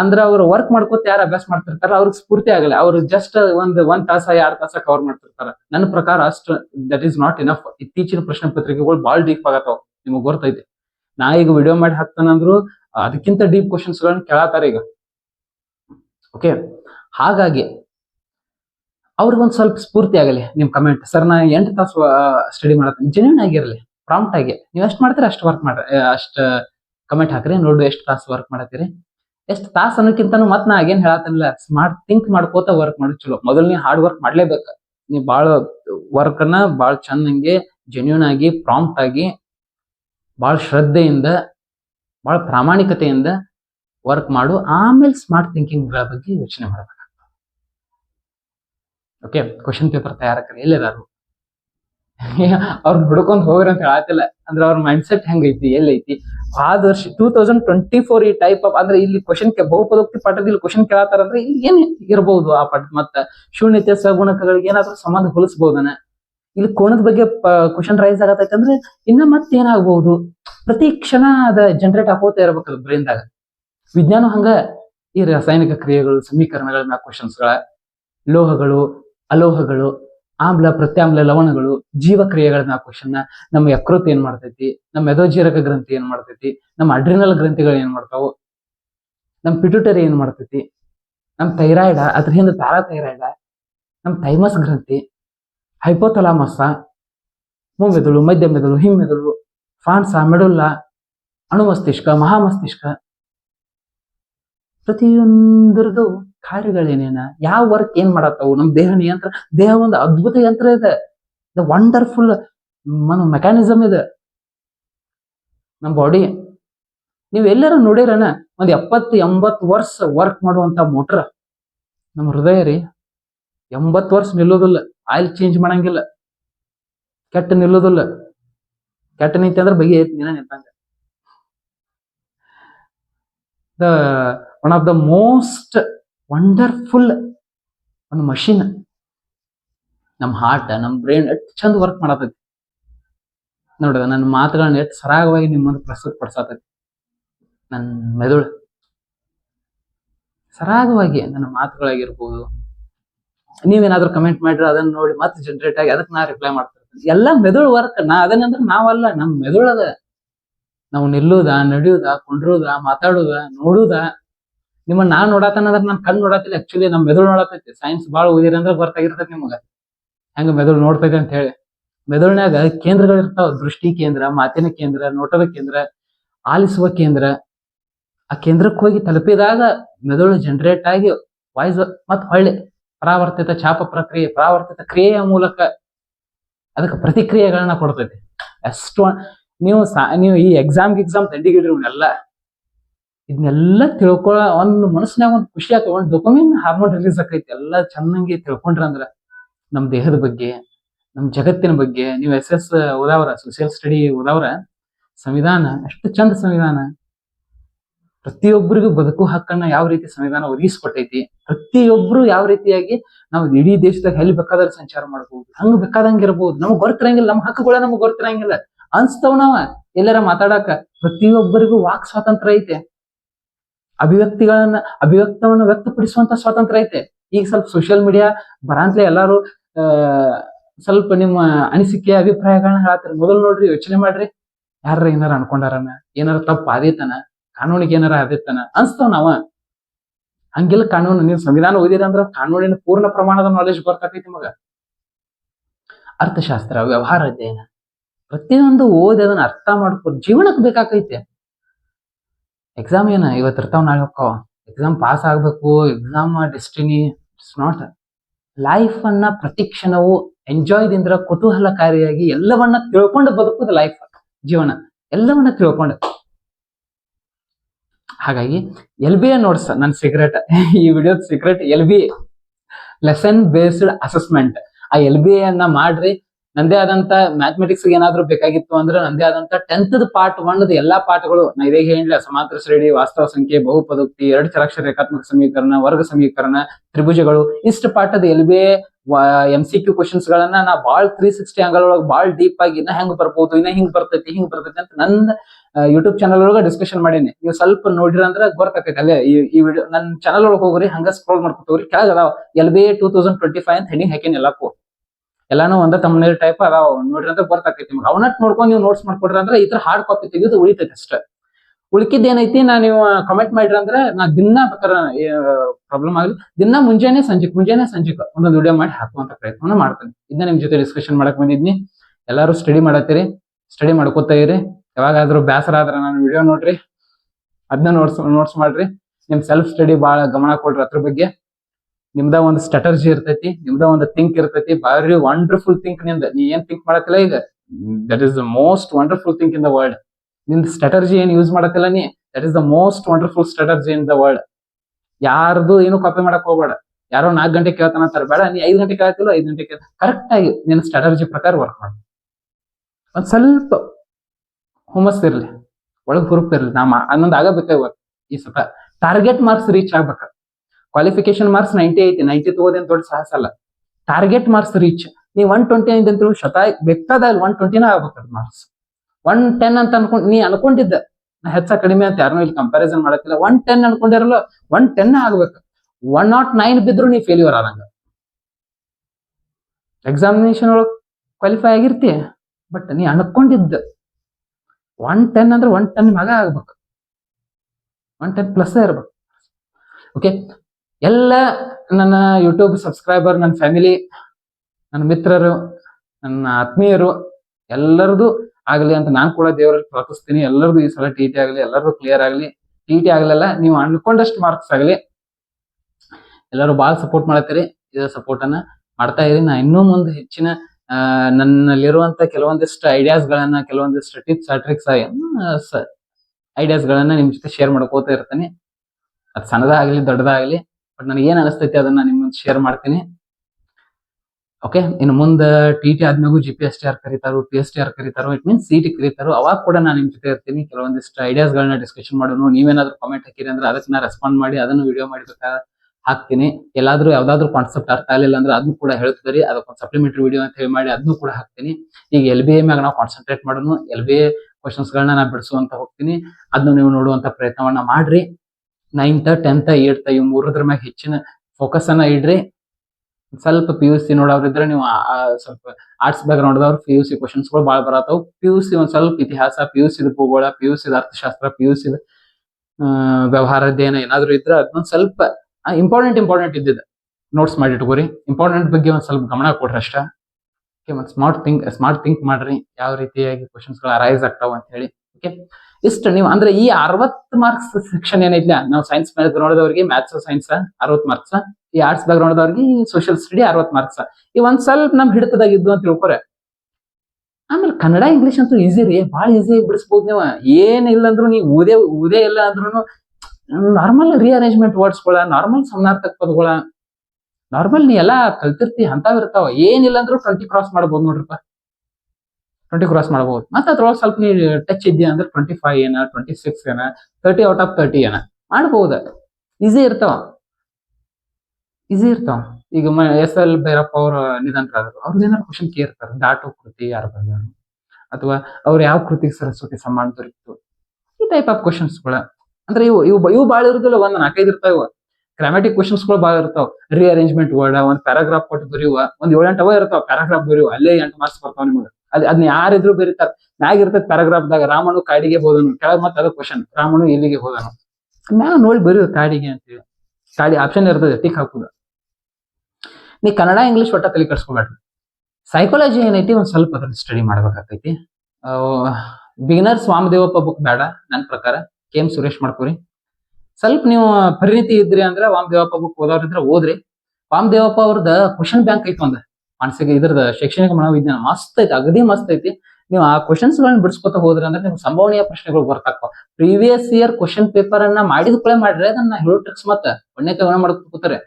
ಅಂದ್ರೆ ಅವ್ರು ವರ್ಕ್ ಮಾಡ್ಕೋತ ಯಾರು ಅಭ್ಯಾಸ ಮಾಡ್ತಿರ್ತಾರ ಅವ್ರಿಗೆ ಸ್ಫೂರ್ತಿ ಆಗಲ್ಲ. ಅವ್ರು ಜಸ್ಟ್ ಒಂದ್ ಒಂದ್ ತಾಸ ಎರಡ್ ತಾಸ ಕವರ್ ಮಾಡ್ತಿರ್ತಾರ. ನನ್ನ ಪ್ರಕಾರ ಅಷ್ಟು ದಟ್ ಈಸ್ ನಾಟ್ ಇನಫ್ ಇತ್ತೀಚಿನ ಪ್ರಶ್ನೆ ಪತ್ರಿಕೆಗಳು ಬಹಳ ಡೀಪ್ ಆಗತ್ತಾವ. ನಿಮಗ್ ಗೊತ್ತೈತಿ. ನಾ ಈಗ ವಿಡಿಯೋ ಮಾಡಿ ಹಾಕ್ತಾನಂದ್ರು ಅದಕ್ಕಿಂತ ಡೀಪ್ ಕ್ವಶನ್ಸ್ ಗಳನ್ನ ಕೇಳತ್ತಾರ ಈಗ. ಓಕೆ ಹಾಗಾಗಿ ಅವ್ರಿಗೊಂದ್ ಸ್ವಲ್ಪ ಸ್ಫೂರ್ತಿ ಆಗಲಿ ನಿಮ್ಮ ಕಮೆಂಟ್ ಸರ್ ನಾನು ಎಂಟು ತಾಸು ಸ್ಟಡಿ ಮಾಡತ್ತೀನಿ. ಜೆನ್ಯೂನ್ ಆಗಿರಲಿ ಪ್ರಾಂಪ್ಟ್ ಆಗಿ. ನೀವು ಎಷ್ಟು ಮಾಡ್ತೀರಿ, ಅಷ್ಟು ವರ್ಕ್ ಮಾಡ್ರಿ ಅಷ್ಟು ಕಮೆಂಟ್ ಹಾಕ್ರಿ. ನೋಡು ಎಷ್ಟು ತಾಸು ವರ್ಕ್ ಮಾಡತ್ತೀರಿ. ಎಷ್ಟು ತಾಸು ಅನ್ನೋಕ್ಕಿಂತನೂ ಮತ್ತೆ ನಾ ಏನು ಹೇಳತ್ತಿಲ್ಲ ಸ್ಮಾರ್ಟ್ ಥಿಂಕ್ ಮಾಡ್ಕೋತ ವರ್ಕ್ ಮಾಡೋದು ಚಲೋ. ಮೊದಲು ನೀವು ಹಾರ್ಡ್ ವರ್ಕ್ ಮಾಡಲೇಬೇಕು. ನೀವು ಭಾಳ ವರ್ಕನ್ನ ಭಾಳ ಚಂದಂಗೆ ಜೆನ್ಯೂನ್ ಆಗಿ ಪ್ರಾಂಪ್ಟ್ ಆಗಿ, ಭಾಳ ಶ್ರದ್ಧೆಯಿಂದ, ಭಾಳ ಪ್ರಾಮಾಣಿಕತೆಯಿಂದ ವರ್ಕ್ ಮಾಡು, ಆಮೇಲೆ ಸ್ಮಾರ್ಟ್ ಥಿಂಕಿಂಗ್ ಬಗ್ಗೆ ಯೋಚನೆ ಮಾಡಬೇಕು ಓಕೆ ಕ್ವಶನ್ ಪೇಪರ್ ತಯಾರಕರು ಎಲ್ಲಿದಾರು? ಅವ್ರನ್ನ ಹುಡ್ಕೊಂಡ್ ಹೋಗ್ರಿ ಅಂತ ಹೇಳತ್ತಿಲ್ಲ ಅಂದ್ರೆ ಅವ್ರ ಮೈಂಡ್ ಸೆಟ್ ಹೆಂಗೈತಿ, ಎಲ್ಲೈತಿ? ಆದ ವರ್ಷ ಟೂ ತೌಸಂಡ್ ಟ್ವೆಂಟಿ ಫೋರ್ ಈ ಟೈಪ್ ಆಫ್ ಅಂದ್ರೆ ಇಲ್ಲಿ ಕ್ವಶನ್ ಬಹುಪದೋಕ್ತಿ ಪಾಠದಲ್ಲಿ ಕ್ವಶನ್ ಕೇಳತ್ತಾರ ಅಂದ್ರೆ ಇಲ್ಲಿ ಏನ್ ಇರಬಹುದು ಆ ಪಾಠ, ಮತ್ತ ಶೂನ್ಯತೆ, ಸಗುಣಕಗಳಿಗೆ ಏನಾದ್ರೂ ಸಂಬಂಧ ಹೋಲಿಸಬಹುದನ ಇಲ್ಲಿ ಕೋಣದ ಬಗ್ಗೆ ಕ್ವಶನ್ ರೈಸ್ ಆಗತೈತೆ ಅಂದ್ರೆ ಇನ್ನ ಮತ್ತೆ ಏನಾಗಬಹುದು ಪ್ರತಿ ಕ್ಷಣ ಅದ ಜನರೇಟ್ ಆಗೋತಾ ಇರ್ಬೇಕಲ್ಲ ಬ್ರೈನ್ದಾಗ ವಿಜ್ಞಾನ ಹಂಗ ಈ ರಾಸಾಯನಿಕ ಕ್ರಿಯೆಗಳು, ಸಮೀಕರಣಗಳ ಮ್ಯಾಗ ಕ್ವಶನ್ಸ್ಗಳ ಲೋಹಗಳು, ಅಲೋಹಗಳು, ಆಮ್ಲ, ಪ್ರತ್ಯಾಮ್ಲ, ಲವಣಗಳು ಜೀವಕ್ರಿಯೆಗಳ ಮ್ಯಾಗ ಕ್ವಶನ್ ನಮ್ಮ ಯಕೃತ್ ಏನ್ ಮಾಡ್ತೈತಿ, ನಮ್ಮ ಮೆದೋಜೀರಕ ಗ್ರಂಥಿ ಏನ್ ಮಾಡ್ತೈತಿ, ನಮ್ಮ ಅಡ್ರಿನಲ್ ಗ್ರಂಥಿಗಳು ಏನ್ ಮಾಡ್ತಾವು, ನಮ್ಮ ಪಿಟ್ಯೂಟರಿ ಏನ್ ಮಾಡ್ತೈತಿ, ನಮ್ಮ ಥೈರಾಯ್ಡ ಅದ್ರ ಹಿಂದೆ ಪ್ಯಾರಾಥೈರಾಯ್ಡ ನಮ್ಮ ಥೈಮಸ್ ಗ್ರಂಥಿ ಹೈಪೋಥಲಾಮಸ ಮುಂಬೆದುಳು ಮಧ್ಯ ಮೆದುಳು ಹಿಮ್ಮೆದುಳು ಫಾನ್ಸ ಮೆಡುಲ್ಲ ಅಣುಮಸ್ತಿಷ್ಕ, ಮಹಾಮಸ್ತಿಷ್ಕ ಪ್ರತಿಯೊಂದರದು ಕಾರ್ಯಗಳೇನೇನ? ಯಾವ ವರ್ಕ್ ಏನ್ ಮಾಡತ್ತಾವು? ನಮ್ಮ ದೇಹ ನಿಯಂತ್ರ ದೇಹ ಒಂದು ಅದ್ಭುತ ಯಂತ್ರ ಇದೆ. ದ ವಂಡರ್ಫುಲ್ ಮನ ಮೆಕ್ಯಾನಿಸಮ್ ಇದೆ. ನಮ್ಮ ಬಾಡಿ ನೀವು ಎಲ್ಲರೂ ನೋಡಿರನ? ಒಂದು ಎಪ್ಪತ್ತು, ಎಂಬತ್ತು ವರ್ಷ ವರ್ಕ್ ಮಾಡುವಂತ ಮೋಟ್ರ್ ನಮ್ಮ ಹೃದಯ ರೀ. ಎಂಬತ್ತು ವರ್ಷ ನಿಲ್ಲೋದಿಲ್ಲ. ಆಯಿಲ್ ಚೇಂಜ್ ಮಾಡಂಗಿಲ್ಲ. ಕೆಟ್ಟ ನಿಲ್ಲೋದಿಲ್ಲ. ಕೆಟ್ಟ ನಿಂತೆ ಅಂದ್ರೆ ಬಗೆ ಐತಿ ನಿನ್ನ ನಿಂತಂಗ. The one of the most wonderful ಒಂದು ಮಷಿನ್ ನಮ್ಮ ಹಾರ್ಟ್ ನಮ್ಮ ಬ್ರೈನ್ ಎಷ್ಟು ಚಂದ ವರ್ಕ್ ಮಾಡತೈತಿ. ನೋಡ್ರಿ ನನ್ನ ಮಾತುಗಳನ್ನ ಎಷ್ಟು ಸರಾಗವಾಗಿ ನಿಮ್ಮ ಪ್ರಸ್ತುತ ಪಡಿಸತೈತಿ ನನ್ನ ಮೆದುಳು. ಸರಾಗವಾಗಿ ನನ್ನ ಮಾತುಗಳಾಗಿರ್ಬೋದು. ನೀವೇನಾದ್ರೂ ಕಮೆಂಟ್ ಮಾಡಿದ್ರೆ ಅದನ್ನ ನೋಡಿ ಮತ್ತೆ ಜನರೇಟ್ ಆಗಿ ಅದಕ್ಕೆ ನಾ ರಿಪ್ಲೈ ಮಾಡ್ತಿರ್ತೀನಿ. ಎಲ್ಲ ಮೆದುಳು ವರ್ಕ್ ನಾ ಅದನ್ನಂದ್ರೆ ನಾವಲ್ಲ ನಮ್ಮ ಮೆದುಳು ಅದ ನಾವು ನಿಲ್ಲುದ, ನಡೆಯುದ, ಕುಂಡ್ರುದ, ಮಾತಾಡುದ, ನೋಡುದ ನಿಮ್ಮನ್ನ ನಾನ್ ಅಂದ್ರೆ ನಮ್ ಕಣ್ಣು ನೋಡತ್ತಿಲ್ಲ ಆಕ್ಚುಲಿ ನಮ್ ಮೆದುಳು ನೋಡತೈತಿ. ಸೈನ್ಸ್ ಬಾಳ ಓದಿರಿ ಅಂದ್ರೆ ಗೊತ್ತಾಗಿರ್ತೈತಿ ನಿಮಗ. ಹೆಂಗ ಮೆದುಳು ನೋಡ್ತೈತಿ ಅಂತ ಹೇಳಿ. ಮೆದುಳಿನ್ಯಾಗ ಕೇಂದ್ರಗಳು ಇರ್ತಾವ. ದೃಷ್ಟಿ ಕೇಂದ್ರ, ಮಾತಿನ ಕೇಂದ್ರ, ನೋಟದ ಕೇಂದ್ರ, ಆಲಿಸುವ ಕೇಂದ್ರ. ಆ ಕೇಂದ್ರಕ್ಕೆ ಹೋಗಿ ತಲುಪಿದಾಗ ಮೆದುಳು ಜನರೇಟ್ ಆಗಿ ವಾಯ್ಸ್ ಮತ್ ಹೊಳ್ಳಿ. ಪರಾವರ್ತಿತ ಚಾಪ ಪ್ರಕ್ರಿಯೆ, ಪರಾವರ್ತಿತ ಕ್ರಿಯೆಯ ಮೂಲಕ ಅದಕ್ಕೆ ಪ್ರತಿಕ್ರಿಯೆಗಳನ್ನ ಕೊಡ್ತೈತಿ. ಅಷ್ಟು ನೀವು ಸಾ- ನೀವು ಈ ಎಕ್ಸಾಮ್ ಎಕ್ಸಾಮ್ ತಂಡಿಗಿಡ್ರಿ ಇವನ್ನೆಲ್ಲ. ಇದನ್ನೆಲ್ಲ ತಿಳ್ಕೊಳ, ಒಂದು ಮನಸ್ಸಿನಾಗ ಒಂದು ಖುಷಿ ಆಕ ಒಂದು ಡೊಪಮಿನ್ ಹಾರ್ಮೋನ್ ರಿಲೀಸ್ ಆಕೈತಿ. ಎಲ್ಲ ಚೆನ್ನಾಗಿ ತಿಳ್ಕೊಂಡ್ರ ಅಂದ್ರ ನಮ್ ದೇಹದ ಬಗ್ಗೆ ನಮ್ಮ ಜಗತ್ತಿನ ಬಗ್ಗೆ, ನೀವು ಎಸ್ ಎಸ್ ಓದಾವ್ರ ಸೋಷಿಯಲ್ ಸ್ಟಡಿ ಓದಾವ್ರ, ಸಂವಿಧಾನ, ಎಷ್ಟು ಚಂದ ಸಂವಿಧಾನ. ಪ್ರತಿಯೊಬ್ಬರಿಗೂ ಬದುಕು ಹಕ್ಕನ್ನ ಯಾವ ರೀತಿ ಸಂವಿಧಾನ ಒದಗಿಸ್ಕೊಟ್ಟೈತಿ, ಪ್ರತಿಯೊಬ್ರು ಯಾವ ರೀತಿಯಾಗಿ ನಾವು ಇಡೀ ದೇಶದಾಗ ಎಲ್ಲಿ ಬೇಕಾದ್ರೆ ಸಂಚಾರ ಮಾಡ್ಬೋದು, ಹಂಗ ಬೇಕಾದಂಗ ಇರ್ಬೋದು. ನಮ್ಗೆ ಗೊತ್ತಿರಂಗಿಲ್ಲ ನಮ್ಮ ಹಕ್ಕುಗಳ ನಮ್ಗೆ ಗೊತ್ತಿರಂಗಿಲ್ಲ. ಅನ್ಸ್ತಾವ್ ನಾವ ಎಲ್ಲರ ಮಾತಾಡಕ. ಪ್ರತಿಯೊಬ್ಬರಿಗೂ ವಾಕ್ ಸ್ವಾತಂತ್ರ್ಯ ಐತೆ. ಅಭಿವ್ಯಕ್ತಿಗಳನ್ನ, ಅಭಿವ್ಯಕ್ತವನ್ನು ವ್ಯಕ್ತಪಡಿಸುವಂತ ಸ್ವಾತಂತ್ರ್ಯ ಐತೆ. ಈಗ ಸ್ವಲ್ಪ ಸೋಷಿಯಲ್ ಮೀಡಿಯಾ ಬರಾಂತ್ಲೆ ಎಲ್ಲಾರು ಸ್ವಲ್ಪ ನಿಮ್ಮ ಅನಿಸಿಕೆ ಅಭಿಪ್ರಾಯಗಳನ್ನ ಹೇಳ್ತಾರೆ ಮೊದಲು ನೋಡ್ರಿ, ಯೋಚನೆ ಮಾಡ್ರಿ. ಯಾರ ಏನಾರ ಅನ್ಕೊಂಡಾರನ? ಏನಾರ ತಪ್ಪು ಆದಿತನ? ಕಾನೂನಿಗೆ ಏನಾರ ಆದಿತನ? ಅನ್ಸ್ತಾವ್ ನಾವ. ಹಂಗಿಲ್ಲ ಕಾನೂನು. ನೀವು ಸಂವಿಧಾನ ಓದಿರ ಅಂದ್ರ ಕಾನೂನಿನ ಪೂರ್ಣ ಪ್ರಮಾಣದ ನಾಲೆಜ್ ಬರ್ತೈತಿ ನಿಮಗ. ಅರ್ಥಶಾಸ್ತ್ರ, ವ್ಯವಹಾರ ಅಧ್ಯಯನ. ಪ್ರತಿಯೊಂದು ಓದಿ ಅದನ್ನ ಅರ್ಥ ಮಾಡ್ಕೊ ಜೀವನಕ್ಕೆ ಬೇಕಾಕೈತೆ. ಎಕ್ಸಾಮ್ ಏನ? ಇವತ್ತು ಇರ್ತಾವ ನಾಳೆ ಎಕ್ಸಾಮ್ ಪಾಸ್ ಆಗ್ಬೇಕು exam destiny it's not life ಅನ್ನ ಪ್ರತಿ ಕ್ಷಣವು ಎಂಜಾಯ್ ದಿಂದ ಕುತೂಹಲಕಾರಿಯಾಗಿ ಎಲ್ಲವನ್ನ ತಿಳ್ಕೊಂಡು ಬದುಕುದು ಲೈಫ್ ಜೀವನ. ಎಲ್ಲವನ್ನ ತಿಳ್ಕೊಂಡು. ಹಾಗಾಗಿ ಎಲ್ ಬಿ ಎ ನೋಡ್ಸ ನನ್ನ ಈ ವಿಡಿಯೋದ secret L B A lesson based assessment ಆ ಎಲ್ ಬಿ ಅನ್ನ ಮಾಡ್ರಿ ನಂದೇ ಆದಂತ ಮ್ಯಾಥಮೆಟಿಕ್ಸ್ ಏನಾದ್ರೂ ಬೇಕಾಗಿತ್ತು ಅಂದ್ರೆ ನಂದೇ ಆದಂತ ಟೆಂತ್ ಪಾರ್ಟ್ ಒನ್ ಎಲ್ಲಾ ಪಾಠಗಳು ನಾ ಇದೇ ಹೇಳಿಲ್ಲ. ಸಮಾಂತರ ಶ್ರೇಣಿ, ವಾಸ್ತವ ಸಂಖ್ಯೆ, ಬಹುಪದೋಕ್ತಿ, ಎರಡು ಚರಾಕ್ಷರ ರೇಖಾತ್ಮಕ ಸಮೀಕರಣ, ವರ್ಗ ಸಮೀಕರಣ, ತ್ರಿಭುಜಗಳು ಇಷ್ಟು ಪಾಠದ L B M C Q questions ಗಳನ್ನ ನಾ ಬಾಳ್ ತ್ರೀ ಸಿಕ್ಸ್ಟಿ ಆಂಗಲ್ ಒಳಗೆ ಬಾಳ್ ಡೀಪ್ ಆಗಿ ಇನ್ನ ಹೆಂಗ್ ಬರ್ಬೋದು, ಇನ್ನ ಹಿಂಗ್ ಬರ್ತೈತಿ ಹಿಂಗ್ ಬರ್ತೈತಿ ಅಂತ ನನ್ನ ಯೂಟ್ಯೂಬ್ ಚಾನಲ್ ಒಳಗೆ ಡಿಸ್ಕಷನ್ ಮಾಡೀನಿ. ನೀವು ಸ್ವಲ್ಪ ನೋಡಿರ ಅಂದ್ರೆ ಗೊತ್ತಾಕೈತಿ. ಅಲ್ಲೇ ಈ ಈ ವಿಡಿಯೋ ನನ್ನ ಚಾನಲ್ ಒಳಗೆ ಹೋಗ್ರಿ, ಹಂಗ ಸ್ಕ್ರೋಲ್ ಮಾಡ್ಕೊತ ಹೋಗ್ರಿ. ಕೆಳಗೆ ಅದಾವ L B two thousand twenty five ಅಂತ ಹೆಡಿಂಗ್ ಹಾಕೇನಿ ಎಲ್ಲಕ್ಕೂ ಎಲ್ಲಾನು ಒಂದ ತಮ್ಮನೇ ಟೈಪ್ ಅದಾವ ನೋಡ್ರಿ ಅಂತ ಗೊತ್ತಾಕೈತಿ ನಿಮ್ಗೆ. ಅವನಟ್ ನೋಡ್ಕೊಂಡು ನೀವು ನೋಟ್ಸ್ ಮಾಡ್ಕೊಡ್ರಿ ಅಂದ್ರೆ ಈ ತರ ಹಾರ್ಡ್ ಕಾಪಿ ತೆಗೆದು ಉಳಿತೈತಿ ಅಷ್ಟೇ. ಉಳ್ಕಿದ್ ಏನೈತಿ ನಾ ನೀವು ಕಮೆಂಟ್ ಮಾಡ್ರಿ ಅಂದ್ರೆ ನಾ ದಿನ ಬೇಕಾರ ಪ್ರಾಬ್ಲಮ್ ಆಗಲಿ, ದಿನ ಮುಂಜಾನೆ ಸಂಜೆಕ್ ಮುಂಜಾನೆ ಸಂಜೆಕ್ ಒಂದೊಂದು ವಿಡಿಯೋ ಮಾಡಿ ಹಾಕುವಂತ ಪ್ರಯತ್ನ ಮಾಡ್ತೇನೆ. ಇದನ್ನ ನಿಮ್ ಜೊತೆ ಡಿಸ್ಕಷನ್ ಮಾಡಕ್ ಬಂದಿದ್ನಿ. ಎಲ್ಲಾರು ಸ್ಟಡಿ ಮಾಡತ್ತೀರಿ ಸ್ಟಡಿ ಮಾಡ್ಕೋತಾ ಇರಿ. ಯಾವಾಗಾದ್ರೂ ಬೇಸರ ಆದ್ರ ನಾನು ವಿಡಿಯೋ ನೋಡ್ರಿ. ಅದನ್ನ ನೋಟ್ಸ್ ನೋಟ್ಸ್ ಮಾಡ್ರಿ. ನಿಮ್ ಸೆಲ್ಫ್ ಸ್ಟಡಿ ಬಹಳ ಗಮನ ಕೊಡ್ರಿ ಅದ್ರ ಬಗ್ಗೆ. ನಿಮ್ದ ಒಂದು ಸ್ಟ್ರಾಟಜಿ ಇರ್ತೈತಿ, ನಿಮ್ದ ಒಂದು ಥಿಂಕ್ ಇರ್ತೈತಿ ಬಾರಿ ವಂಡರ್ಫುಲ್ ಥಿಂಕ್ನಿಂದ. ನೀ ಏನ್ ಥಿಂಕ್ ಮಾಡತ್ತಿಲ್ಲ ಈಗ? That is the most wonderful think in the ವರ್ಲ್ಡ್ನಿಂದ strategy ಏನ್ ಯೂಸ್ ಮಾಡತ್ತಿಲ್ಲ ನೀ? That is the most wonderful strategy in the world ಯಾರ್ದು ಏನು ಕಾಪಿ ಮಾಡಕ್ ಹೋಗ್ಬೇಡ. ಯಾರೋ ನಾಲ್ಕು ಗಂಟೆ ಕೇಳ್ತಾನ ಅಂತಾರ, ಬೇಡ, ನೀ ಐದು ಗಂಟೆ ಕೇಳ್ತಿಲ್ಲ ಐದು ಗಂಟೆ ಕೇಳ. ಕರೆಕ್ಟ್ ಆಗಿ ನಿನ್ನ ಸ್ಟ್ರಾಟಜಿ ಪ್ರಕಾರ ವರ್ಕ್ ಮಾಡು. ಒಂದ್ ಸ್ವಲ್ಪ ಹುಮ್ಮಸ್ ಇರ್ಲಿ, ಒಳಗ್ ಹುರುಪ್ ಇರ್ಲಿ. ನಾ ಅನ್ನೊಂದ್ ಆಗಬೇಕ ಇವತ್ತು? ಈ ಸ್ವಲ್ಪ ಟಾರ್ಗೆಟ್ ಮಾರ್ಕ್ಸ್ ರೀಚ್ ಆಗ್ಬೇಕ? ಕ್ವಾಲಿಫಿಕೇಶನ್ ಮಾರ್ಕ್ಸ್ ನೈಂಟಿ ಐತಿ ನೈಂಟಿ ತಗೋದೇನು ದೊಡ್ಡ ಸಾಹಸ ಅಲ್ಲ. ಟಾರ್ಗೆಟ್ ಮಾರ್ಕ್ಸ್ ರೀಚ್ ನೀವು ಒನ್ ಟ್ವೆಂಟಿ ಅಂತ ಶತ ಬೇಕಾದ ಒನ್ ಟ್ವೆಂಟಿನ ಅದು ಮಾರ್ಕ್ಸ್ ಒನ್ ಟೆನ್ ಅಂತ ಅನ್ಕೊಂಡ್, ನೀ ಅನ್ಕೊಂಡಿದ್ದ. ನಾ ಹೆಚ್ಚ ಕಡಿಮೆ ಅಂತ ಯಾರನ್ನೂ ಇಲ್ಲಿ ಕಂಪಾರಿಸನ್ ಮಾಡಕ್ಕಿಲ್ಲ. ಒನ್ ಟೆನ್ ಅನ್ಕೊಂಡಿರಲ್ಲ ಒನ್ ಟೆನ್ ಆಗ್ಬೇಕು. ಒನ್ ನಾಟ್ ನೈನ್ ಬಿದ್ರು ನೀ ಫೇಲ್ಯೂರ್ ಆದಂಗ. ಎಕ್ಸಾಮಿನೇಷನ್ ಒಳಗೆ ಕ್ವಾಲಿಫೈ ಆಗಿರ್ತಿ ಬಟ್ ನೀ ಅನ್ಕೊಂಡಿದ್ದ. ಒನ್ ಟೆನ್ ಅಂದ್ರೆ ಒನ್ ಟೆನ್ ಮಗ ಆಗ್ಬೇಕು. ಒನ್ ಟೆನ್ ಪ್ಲಸ್ ಇರ್ಬೇಕು. ಓಕೆ ಎಲ್ಲ ನನ್ನ ಯೂಟ್ಯೂಬ್ ಸಬ್ಸ್ಕ್ರೈಬರ್ ನನ್ನ ಫ್ಯಾಮಿಲಿ ನನ್ನ ಮಿತ್ರರು, ನನ್ನ ಆತ್ಮೀಯರು, ಎಲ್ಲರದು ಆಗಲಿ ಅಂತ ನಾನು ಕೂಡ ದೇವರಲ್ಲಿ ಪ್ರಾರ್ಥಿಸ್ತೀನಿ. ಎಲ್ಲರದು ಈ ಸಲ ಟಿ ಟಿ ಆಗಲಿ, ಎಲ್ಲರದು ಕ್ಲಿಯರ್ ಆಗಲಿ. ಟಿ ಟಿ ಆಗಲಿಲ್ಲ, ನೀವು ಅನ್ಕೊಂಡಷ್ಟು ಮಾರ್ಕ್ಸ್ ಆಗಲಿ. ಎಲ್ಲರೂ ಭಾಳ ಸಪೋರ್ಟ್ ಮಾಡತ್ತೀರಿ. ಇದರ ಸಪೋರ್ಟ್ ಅನ್ನ ಮಾಡ್ತಾ ಇರಿ. ನಾ ಇನ್ನೂ ಮುಂದೆ ಹೆಚ್ಚಿನ ನನ್ನಲ್ಲಿರುವಂತ ಕೆಲವೊಂದಿಷ್ಟು ಐಡಿಯಾಸ್ ಗಳನ್ನ, ಕೆಲವೊಂದಿಷ್ಟು ಟಿಪ್ಸ್ ಟ್ರಿಕ್ಸ್ ಐಡಿಯಾಸ್ ಗಳನ್ನ ನಿಮ್ ಜೊತೆ ಶೇರ್ ಮಾಡ್ಕೋತಾ ಇರ್ತೀನಿ. ಅದು ಸಣ್ಣದಾಗ್ಲಿ, ದೊಡ್ಡದಾಗ್ಲಿ. ಬಟ್ ನನಗೆ ಏನ್ ಅನಿಸ್ತೈತಿ ಅದನ್ನ ನಿಮ್ಮ ಶೇರ್ ಮಾಡ್ತೀನಿ. ಓಕೆ ಇನ್ನು ಮುಂದೆ T T ಆದ್ಮೇಗೂ G P S T R ಕರೀತಾರೋ P S T R ಕರೀತಾರೋ ಇಟ್ ಮೀನ್ಸ್ ಸಿ ಟಿ ಕರೀತಾರೋ. ಅವಾಗ ಕೂಡ ನಾನು ನಿಮ್ ಜೊತೆ ಇರ್ತೀನಿ. ಕೆಲವೊಂದಿಷ್ಟು ಐಡಿಯಾಸ್ ಗಳನ್ನ ಡಿಸ್ಕಷನ್ ಮಾಡೋನು. ನೀವೇನಾದ್ರೂ ಕಾಮೆಂಟ್ ಹಾಕಿರಿ ಅಂದ್ರೆ ಅದಕ್ಕೆ ನಾ ರೆಸ್ಪಾಂಡ್ ಮಾಡಿ ಅದನ್ನು ವಿಡಿಯೋ ಮಾಡಿಬೇಕಾ ಹಾಕ್ತೀನಿ. ಎಲ್ಲಾದ್ರೂ ಯಾವ್ದಾದ್ರು ಕಾನ್ಸೆಪ್ಟ್ ಅರ್ಥ ಆಗಲಿಲ್ಲ ಅಂದ್ರೆ ಅದನ್ನು ಕೂಡ ಹೇಳ್ತೀರಿ ಅದಕ್ಕೊಂದು ಸಪ್ಲಿಮೆಂಟರಿ ವಿಡಿಯೋ ಅಂತ ಹೇಳಿ ಮಾಡಿ ಅದನ್ನು ಕೂಡ ಹಾಕ್ತೀನಿ. ಈಗ ಎಲ್ ಬಿ ಎ ಮ್ಯಾಗ ನಾವು ಕಾನ್ಸಂಟ್ರೇಟ್ ಮಾಡೋನು. ಎಲ್ ಬಿ ಎ ಕ್ವಶನ್ಸ್ ಗಳನ್ನ ನಾ ಬಿಡಿಸುವಂತ ಹೋಗ್ತೀನಿ. ಅದನ್ನು ನೀವು ನೋಡುವಂತ ಪ್ರಯತ್ನವನ್ನ ಮಾಡ್ರಿ. ನೈನ್ತ್ ಟೆಂತ್ ಏಟ್ತ್ ಇವ್ ಮೂರದ್ರ ಮ್ಯಾಗ ಹೆಚ್ಚಿನ ಫೋಕಸ್ ಅನ್ನ ಇಡ್ರಿ. ಸ್ವಲ್ಪ ಪಿ ಯು ಸಿ ನೋಡೋರಿದ್ರೆ ನೀವು ಸ್ವಲ್ಪ ಆರ್ಟ್ಸ್ ಬ್ಯಾಕ್ ನೋಡಿದವ್ರು ಪಿ ಯು ಸಿ ಕ್ವಶನ್ಸ್ಗಳು ಭಾಳ ಬರತ್ತವು. ಪಿ ಯು ಸಿ ಒಂದ್ ಸ್ವಲ್ಪ ಇತಿಹಾಸ ಪಿ ಯು ಸಿ ಭೂಗೋಳ ಪಿ ಯು ಸಿ ಅರ್ಥಶಾಸ್ತ್ರ ಪಿ ಯು ಸಿ ವ್ಯವಹಾರ ಅಧ್ಯಯನ ಏನಾದ್ರು ಇದ್ರೆ ಅದನ್ನ ಸ್ವಲ್ಪ ಇಂಪಾರ್ಟೆಂಟ್ ಇಂಪಾರ್ಟೆಂಟ್ ಇದ್ದಿದೆ ನೋಟ್ಸ್ ಮಾಡಿ ಇಟ್ಕೋರಿ. ಇಂಪಾರ್ಟೆಂಟ್ ಬಗ್ಗೆ ಒಂದ್ ಸ್ವಲ್ಪ ಗಮನ ಕೊಡ್ರಿ ಅಷ್ಟ. ಓಕೆ ಮತ್ತೆ ಸ್ಮಾರ್ಟ್ ಥಿಂಕ್ ಸ್ಮಾರ್ಟ್ ಥಿಂಕ್ ಮಾಡ್ರಿ. ಯಾವ ರೀತಿಯಾಗಿ ಕ್ವಶನ್ಸ್ಗಳು ಅರೈಸ್ ಆಗ್ತಾವ ಅಂತ ಹೇಳಿ. ಓಕೆ ಇಷ್ಟು ನೀವು, ಅಂದ್ರೆ ಈ ಅರವತ್ ಮಾರ್ಕ್ಸ್ ಸೆಕ್ಷನ್ ಏನಿದೆಯಾ ನಾವು ಸೈನ್ಸ್ ಬ್ಯಾಕ್ ಗ್ರೌಂಡ್ದವ್ರಿಗೆ ಮ್ಯಾಥ್ಸ್ ಸೈನ್ಸ್ ಅರವತ್ ಮಾರ್ಕ್ಸ್ ಈ ಆರ್ಟ್ಸ್ ಬ್ಯಾಕ್ ಗ್ರೌಂಡ್ದವ್ರಿಗೆ ಸೋಷಿಯಲ್ ಸ್ಟಡಿ ಅರವತ್ ಮಾರ್ಕ್ಸ್ ಈ ಒಂದ್ ಸ್ವಲ್ಪ ನಮ್ ಹಿಡಿತದಾಗಿದ್ದು ಅಂತ ತಿಳ್ಕೊರೆ. ಆಮೇಲೆ ಕನ್ನಡ, ಇಂಗ್ಲಿಷ್ ಅಂತೂ ಈಸಿ ರೀ ಬಹಳ ಈಸಿ ಬಿಡಿಸ್ಬೋದು ನೀವು. ಏನಿಲ್ಲ ಅಂದ್ರೂ ನೀವು ಓದೇ ಓದೇ ಇಲ್ಲ ಅಂದ್ರೂ ನಾರ್ಮಲ್ ರಿಅರೇಂಜ್ಮೆಂಟ್ ವರ್ಡ್ಸ್ಗಳ ನಾರ್ಮಲ್ ಸಮನಾರ್ಥಕ ಪದಗಳ ನಾರ್ಮಲ್ ನೀ ಎಲ್ಲ ಕಲ್ತಿರ್ತಿ ಅಂತಾವ್ ಏನಿಲ್ಲ ಅಂದ್ರೂ ಟ್ವೆಂಟಿ ಕ್ರಾಸ್ ಮಾಡ್ಬೋದು ನೋಡ್ರಪ್ಪ. ಟ್ವೆಂಟಿ ಕ್ರಾಸ್ ಮಾಡಬಹುದು. ಮತ್ತೆ ಅದ್ರೊಳಗೆ ಸ್ವಲ್ಪ ನೀವು ಟಚ್ ಇದೆಯಾ ಅಂದ್ರೆ ಟ್ವೆಂಟಿ ಫೈವ್ ಏನ ಟ್ವೆಂಟಿ ಸಿಕ್ಸ್ ಏನ ತರ್ಟಿ ಔಟ್ ಆಫ್ ತರ್ಟಿ ಏನ ಮಾಡ್ಬೋದ. ಈಸಿ ಇರ್ತಾವ. ಈಸಿ ಇರ್ತಾವ. ಈಗ ಎಸ್ ಎಲ್ ಭೈರಪ್ಪ ಅವ್ರ ನಿಧನರಾದ್ರು. ಅವ್ರದ್ದು ಏನಾರು ಕ್ವಶನ್ ಕೇರ್ತಾರೆ ದಾಟು ಕೃತಿ ಯಾರು ಬರ್ದಾರು? ಅಥವಾ ಅವ್ರು ಯಾವ ಕೃತಿಗೆ ಸರಸ್ವತಿ ಸಮ್ಮಾನ ದೊರೀತು? ಈ ಟೈಪ್ ಆಫ್ ಕ್ವಶನ್ಸ್ಗಳ ಅಂದ್ರೆ ಇವು ಇವು ಇವು ಭಾಳ ಇರುದಿಲ್ಲ. ಒಂದ್ ನಾಲ್ಕೈದು ಇರ್ತಾವ ಗ್ರಾಮ್ಯಾಟಿಕ್ ಕ್ವಶನ್ಸ್ಗಳು ಭಾಳ ಇರ್ತಾವ. ರೀಅರೇಂಜ್ಮೆಂಟ್ ವರ್ಡ್ ಒಂದ್ ಪ್ಯಾರಾಗ್ರಾಫ್ ಕೊಟ್ಟು ಬರೆಯುವ ಒಂದ್ ಏಳೆಂಟು ಅವ ಇರ್ತಾವ. ಪ್ಯಾರಾಗ್ರಾಫ್ ಬರೆಯುವ ಅಲ್ಲೇ ಎಂಟು ಮಾರ್ಕ್ಸ್ ಬರ್ತಾವ ನಿಮಗೆ. ಅದ್ ಅದ್ನ ಯಾರಿದ್ರು ಬರೀತಾರ. ಪ್ಯಾರಾಗ್ರಾಫ್ ಪ್ಯಾರಾಗ್ರಾಫ್ದಾಗ ರಾಮನು ಕಾಡಿಗೆ ಹೋದನು. ಕೆಳಗ್ ಮತ್ತೆ ಅದ ಕ್ವಶನ್ ರಾಮನು ಎಲ್ಲಿಗೆ ಹೋದನು. ಮ್ಯಾಗ ನೋಡಿ ಬರೀ ಕಾಡಿಗೆ ಅಂತೇಳಿ ಕಾಡಿ ಆಪ್ಷನ್ ಇರ್ತದೆ ಟಿಕ್ ಹಾಕುದು. ನೀ ಕನ್ನಡ ಇಂಗ್ಲಿಷ್ ಒಟ್ಟ ತಲೆ ಕಟ್ಸ್ಕೊಬೇಡ್ರಿ ಸೈಕಾಲಜಿ ಏನೈತಿ? ಒಂದ್ ಸ್ವಲ್ಪ ಅದನ್ನ ಸ್ಟಡಿ ಮಾಡ್ಬೇಕಾಕೈತಿ. ಬಿಗಿನರ್ಸ್ ಸ್ವಾಮದೇವಪ್ಪ ಬುಕ್ ಬೇಡ ನನ್ನ ಪ್ರಕಾರ. ಕೆ ಎಂ ಸುರೇಶ್ ಮಾಡ್ಕೋರಿ. ಸ್ವಲ್ಪ ನೀವು ಪರಿಣಿತಿ ಇದ್ರಿ ಅಂದ್ರೆ ವಾಮದೇವಪ್ಪ ಬುಕ್ ಓದೋರಿದ್ರೆ ಓದ್ರಿ. ವಾಮದೇವಪ್ಪ ಅವ್ರದ ಕ್ವಶನ್ ಬ್ಯಾಂಕ್ ಐತಿ ಒಂದ್. ಮಾನಸಿಕ ಇದ್ರದ ಶೈಕ್ಷಣಿಕ ಮನೋವಿಜ್ಞಾನ ಮಸ್ತ್ ಐತಿ, ಅಗದಿ ಮಸ್ತ್ ಐತಿ. ನೀವು ಆ ಕ್ವಶನ್ಸ್ ಗಳನ್ನ ಬಿಡಿಸ್ಕೊತ ಹೋದ್ರೆ ಅಂದ್ರೆ ನಿಮ್ಗೆ ಸಂಭವನೀಯ ಪ್ರಶ್ನೆಗಳು ಬರ್ತಾವ ಪ್ರೀವಿಯಸ್ ಇಯರ್ ಕ್ವಶನ್ ಪೇಪರ್ ಅನ್ನ ಮಾಡಿದ ಕೂಡ ಮಾಡ್ರಿ, ಅದನ್ನ ಹೇಳೋ ಟ್ರಿಕ್ಸ್ ಮತ್ತೆ ಒಳ್ಳೆ ಕವನ ಮಾಡ್ಕೋತಾರೆ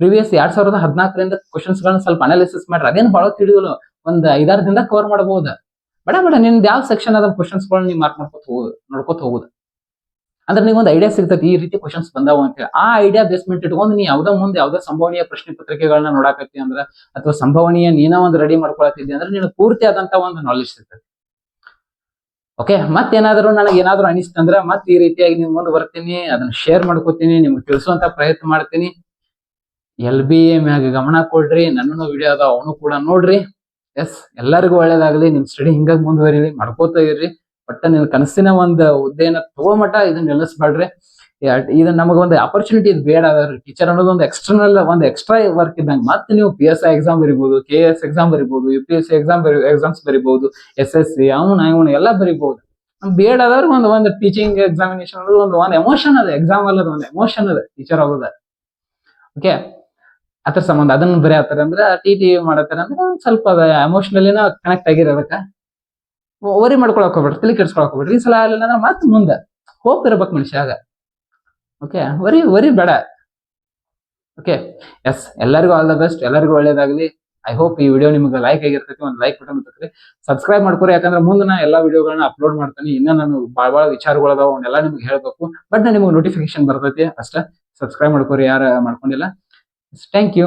ಪ್ರೀವಿಯಸ್ ಎರಡ್ ಸಾವಿರದ ಹದಿನಾಲ್ಕರಿಂದ ಕ್ವಶನ್ಸ್ ಗಳನ್ನ ಸ್ವಲ್ಪ ಅನಾಲಿಸಿಸ್ ಮಾಡ್ರಿ, ಅದೇನು ಬಹಳ ತಿಳಿಯೋಲ್ಲ ಒಂದ್ ಐದಾರು ದಿನದಾಗ ಕವರ್ ಮಾಡಬಹುದು ಬೇಡ ಬೇಡ ನಿಮ್ದು ಯಾವ ಸೆಕ್ಷನ್ ಅದ ಕ್ವಶನ್ಸ್ ಗಳನ್ನ ನೀವು ಮಾರ್ಕ್ ಮಾಡ್ಕೊತ ಹೋಗುದು ನೋಡ್ಕೊತ ಹೋಗುದು. ಅಂದ್ರೆ ನೀವು ಒಂದು ಐಡಿಯಾ ಸಿಗ್ತದೆ ಈ ರೀತಿ ಕ್ವಶನ್ಸ್ ಬಂದಾವ ಅಂತ ಹೇಳಿ ಆ ಐಡಿಯಾ ಬೇಸ್ಮೆಂಟ್ ಇಟ್ಕೊಂಡು ನೀ ಯಾವ್ದೋ ಮುಂದೆ ಯಾವ್ದೋ ಸಂಭವನೀಯ ಪ್ರಶ್ನೆ ಪತ್ರಿಕೆಗಳನ್ನ ನೋಡಾಕತ್ತಿ ಅಂದ್ರೆ ಅಥವಾ ಸಂಭವನೀಯ ನೀನ ಒಂದು ರೆಡಿ ಮಾಡ್ಕೊಳತ್ತಿದ್ದೆ ಅಂದ್ರೆ ನೀನು ಪೂರ್ತಿ ಆದಂತ ಒಂದು ನಾಲೆಜ್ ಸಿಗ್ತದೆ ಓಕೆ ಮತ್ತೇನಾದ್ರೂ ನನಗೆ ಏನಾದ್ರೂ ಅನಿಸ್ತಂದ್ರ ಮತ್ತೆ ಈ ರೀತಿಯಾಗಿ ನಿಮ್ ಮುಂದೆ ಬರ್ತೀನಿ, ಅದನ್ನ ಶೇರ್ ಮಾಡ್ಕೋತೀನಿ, ನಿಮ್ಗೆ ತಿಳಿಸುವಂತ ಪ್ರಯತ್ನ ಮಾಡ್ತೀನಿ. ಎಲ್ ಬಿ ಎ ಮ್ಯಾಗ ಗಮನ ಕೊಡ್ರಿ ನನ್ನೂ ವಿಡಿಯೋ ಅದ ಅವನು ಕೂಡ ನೋಡ್ರಿ. ಎಸ್ ಎಲ್ಲರಿಗೂ ಒಳ್ಳೇದಾಗಲಿ, ನಿಮ್ ಸ್ಟಡಿ ಹಿಂಗಾಗಿ ಮುಂದುವರಿಲಿ, ಮಾಡ್ಕೋತಾ ಇರ್ರಿ. ಬಟ್ ನಿನ್ ಕನಸಿನ ಒಂದು ಹುದ್ದೆಯನ್ನ ತಗೋಮಟ ಇದನ್ನ ನಿಲ್ಲಿಸ್ಬೇಡ್ರಿ. ಇದನ್ನ ಒಂದು ಅಪರ್ಚುನಿಟಿ ಇದು ಬೇಡ. ಟೀಚರ್ ಅನ್ನೋದು ಒಂದು ಎಕ್ಸ್ಟರ್ನಲ್ ಒಂದು ಎಕ್ಸ್ಟ್ರಾ ವರ್ಕ್ ಇದ್ದಂಗೆ. ಮತ್ತೆ ನೀವು ಪಿ ಎಸ್ ಐ ಎಕ್ಸಾಮ್ ಬರಿಬಹುದು K S exam ಬರಿಬಹುದು U P S C exam ಬರಿ ಎಕ್ಸಾಮ್ಸ್ ಬರಿಬಹುದು ಎಸ್ ಎಸ್ ಸಿ ಅವನು, ಇವನು ಎಲ್ಲ ಬರಿಬಹುದು ಬೇಡ ಆದವ್ರಿಗೆ ಒಂದು ಒಂದು ಟೀಚಿಂಗ್ ಎಕ್ಸಾಮಿನೇಷನ್ ಅನ್ನೋದು ಒಂದು ಒಂದು ಎಮೋಷನ್ ಅದ. ಎಕ್ಸಾಮ್ ಅಲ್ಲದ ಒಂದು ಎಮೋಷನ್ ಅದ. ಟೀಚರ್ ಆಗೋದ ಓಕೆ ಅದ್ರ ಸಂಬಂಧ. ಅದನ್ನ ಬರೀ ಆತಾರ ಅಂದ್ರೆ ಟಿ ಟಿ ಮಾಡತ್ತಾರ ಅಂದ್ರೆ ಸ್ವಲ್ಪ ಅದ. ಎಮೋಷನಲಿನ ಕನೆಕ್ಟ್ ಆಗಿರೋದಕ್ಕ ವರಿ ಮಾಡ್ಕೊಳಕ್ ಹೋಗ್ಬೇಡ್ರಿ ತಲೆ ಕೆಡ್ಸ್ಕೊಳಕ್ ಹೋಗ್ಬೇಡ್ರಿ. ಈ ಸಲ ಆಗಲಿಲ್ಲ ಅಂದ್ರೆ ಮತ್ತೆ ಮುಂದೆ ಹೋಪ್ ಇರ್ಬೇಕು ಮನುಷ್ಯಾಗ ಓಕೆ ವರಿ ವರಿ ಬೇಡ. ಓಕೆ ಎಸ್ ಎಲ್ಲರಿಗೂ ಆಲ್ ದ ಬೆಸ್ಟ್ ಎಲ್ಲರಿಗೂ ಒಳ್ಳೇದಾಗಲಿ. ಐ ಹೋಪ್ ಈ ವಿಡಿಯೋ ನಿಮ್ಗೆ ಲೈಕ್ ಆಗಿರ್ತೈತಿ, ಒಂದು ಲೈಕ್ ಬಟನ್ ಬರ್ತೈತಿ ಸಬ್ಸ್ಕ್ರೈಬ್ ಮಾಡ್ಕೊರಿ, ಯಾಕಂದ್ರೆ ಮುಂದೆ ನಾನು ಎಲ್ಲಾ ವಿಡಿಯೋಗಳನ್ನ ಅಪ್ಲೋಡ್ ಮಾಡ್ತೀನಿ. ಇನ್ನ ನಾನು ಭಾಳ ಭಾಳ ವಿಚಾರಗಳು ಅದಾವ, ಅವನ್ನೆಲ್ಲ ನಿಮ್ಗೆ ಹೇಳ್ಬೇಕು. ಬಟ್ ನಿಮ್ಗೆ ನೋಟಿಫಿಕೇಶನ್ ಬರ್ತೈತಿ ಅಷ್ಟೇ. ಸಬ್ಸ್ಕ್ರೈಬ್ ಮಾಡ್ಕೊರಿ, ಯಾರು ಮಾಡ್ಕೊಂಡಿಲ್ಲ. Thank you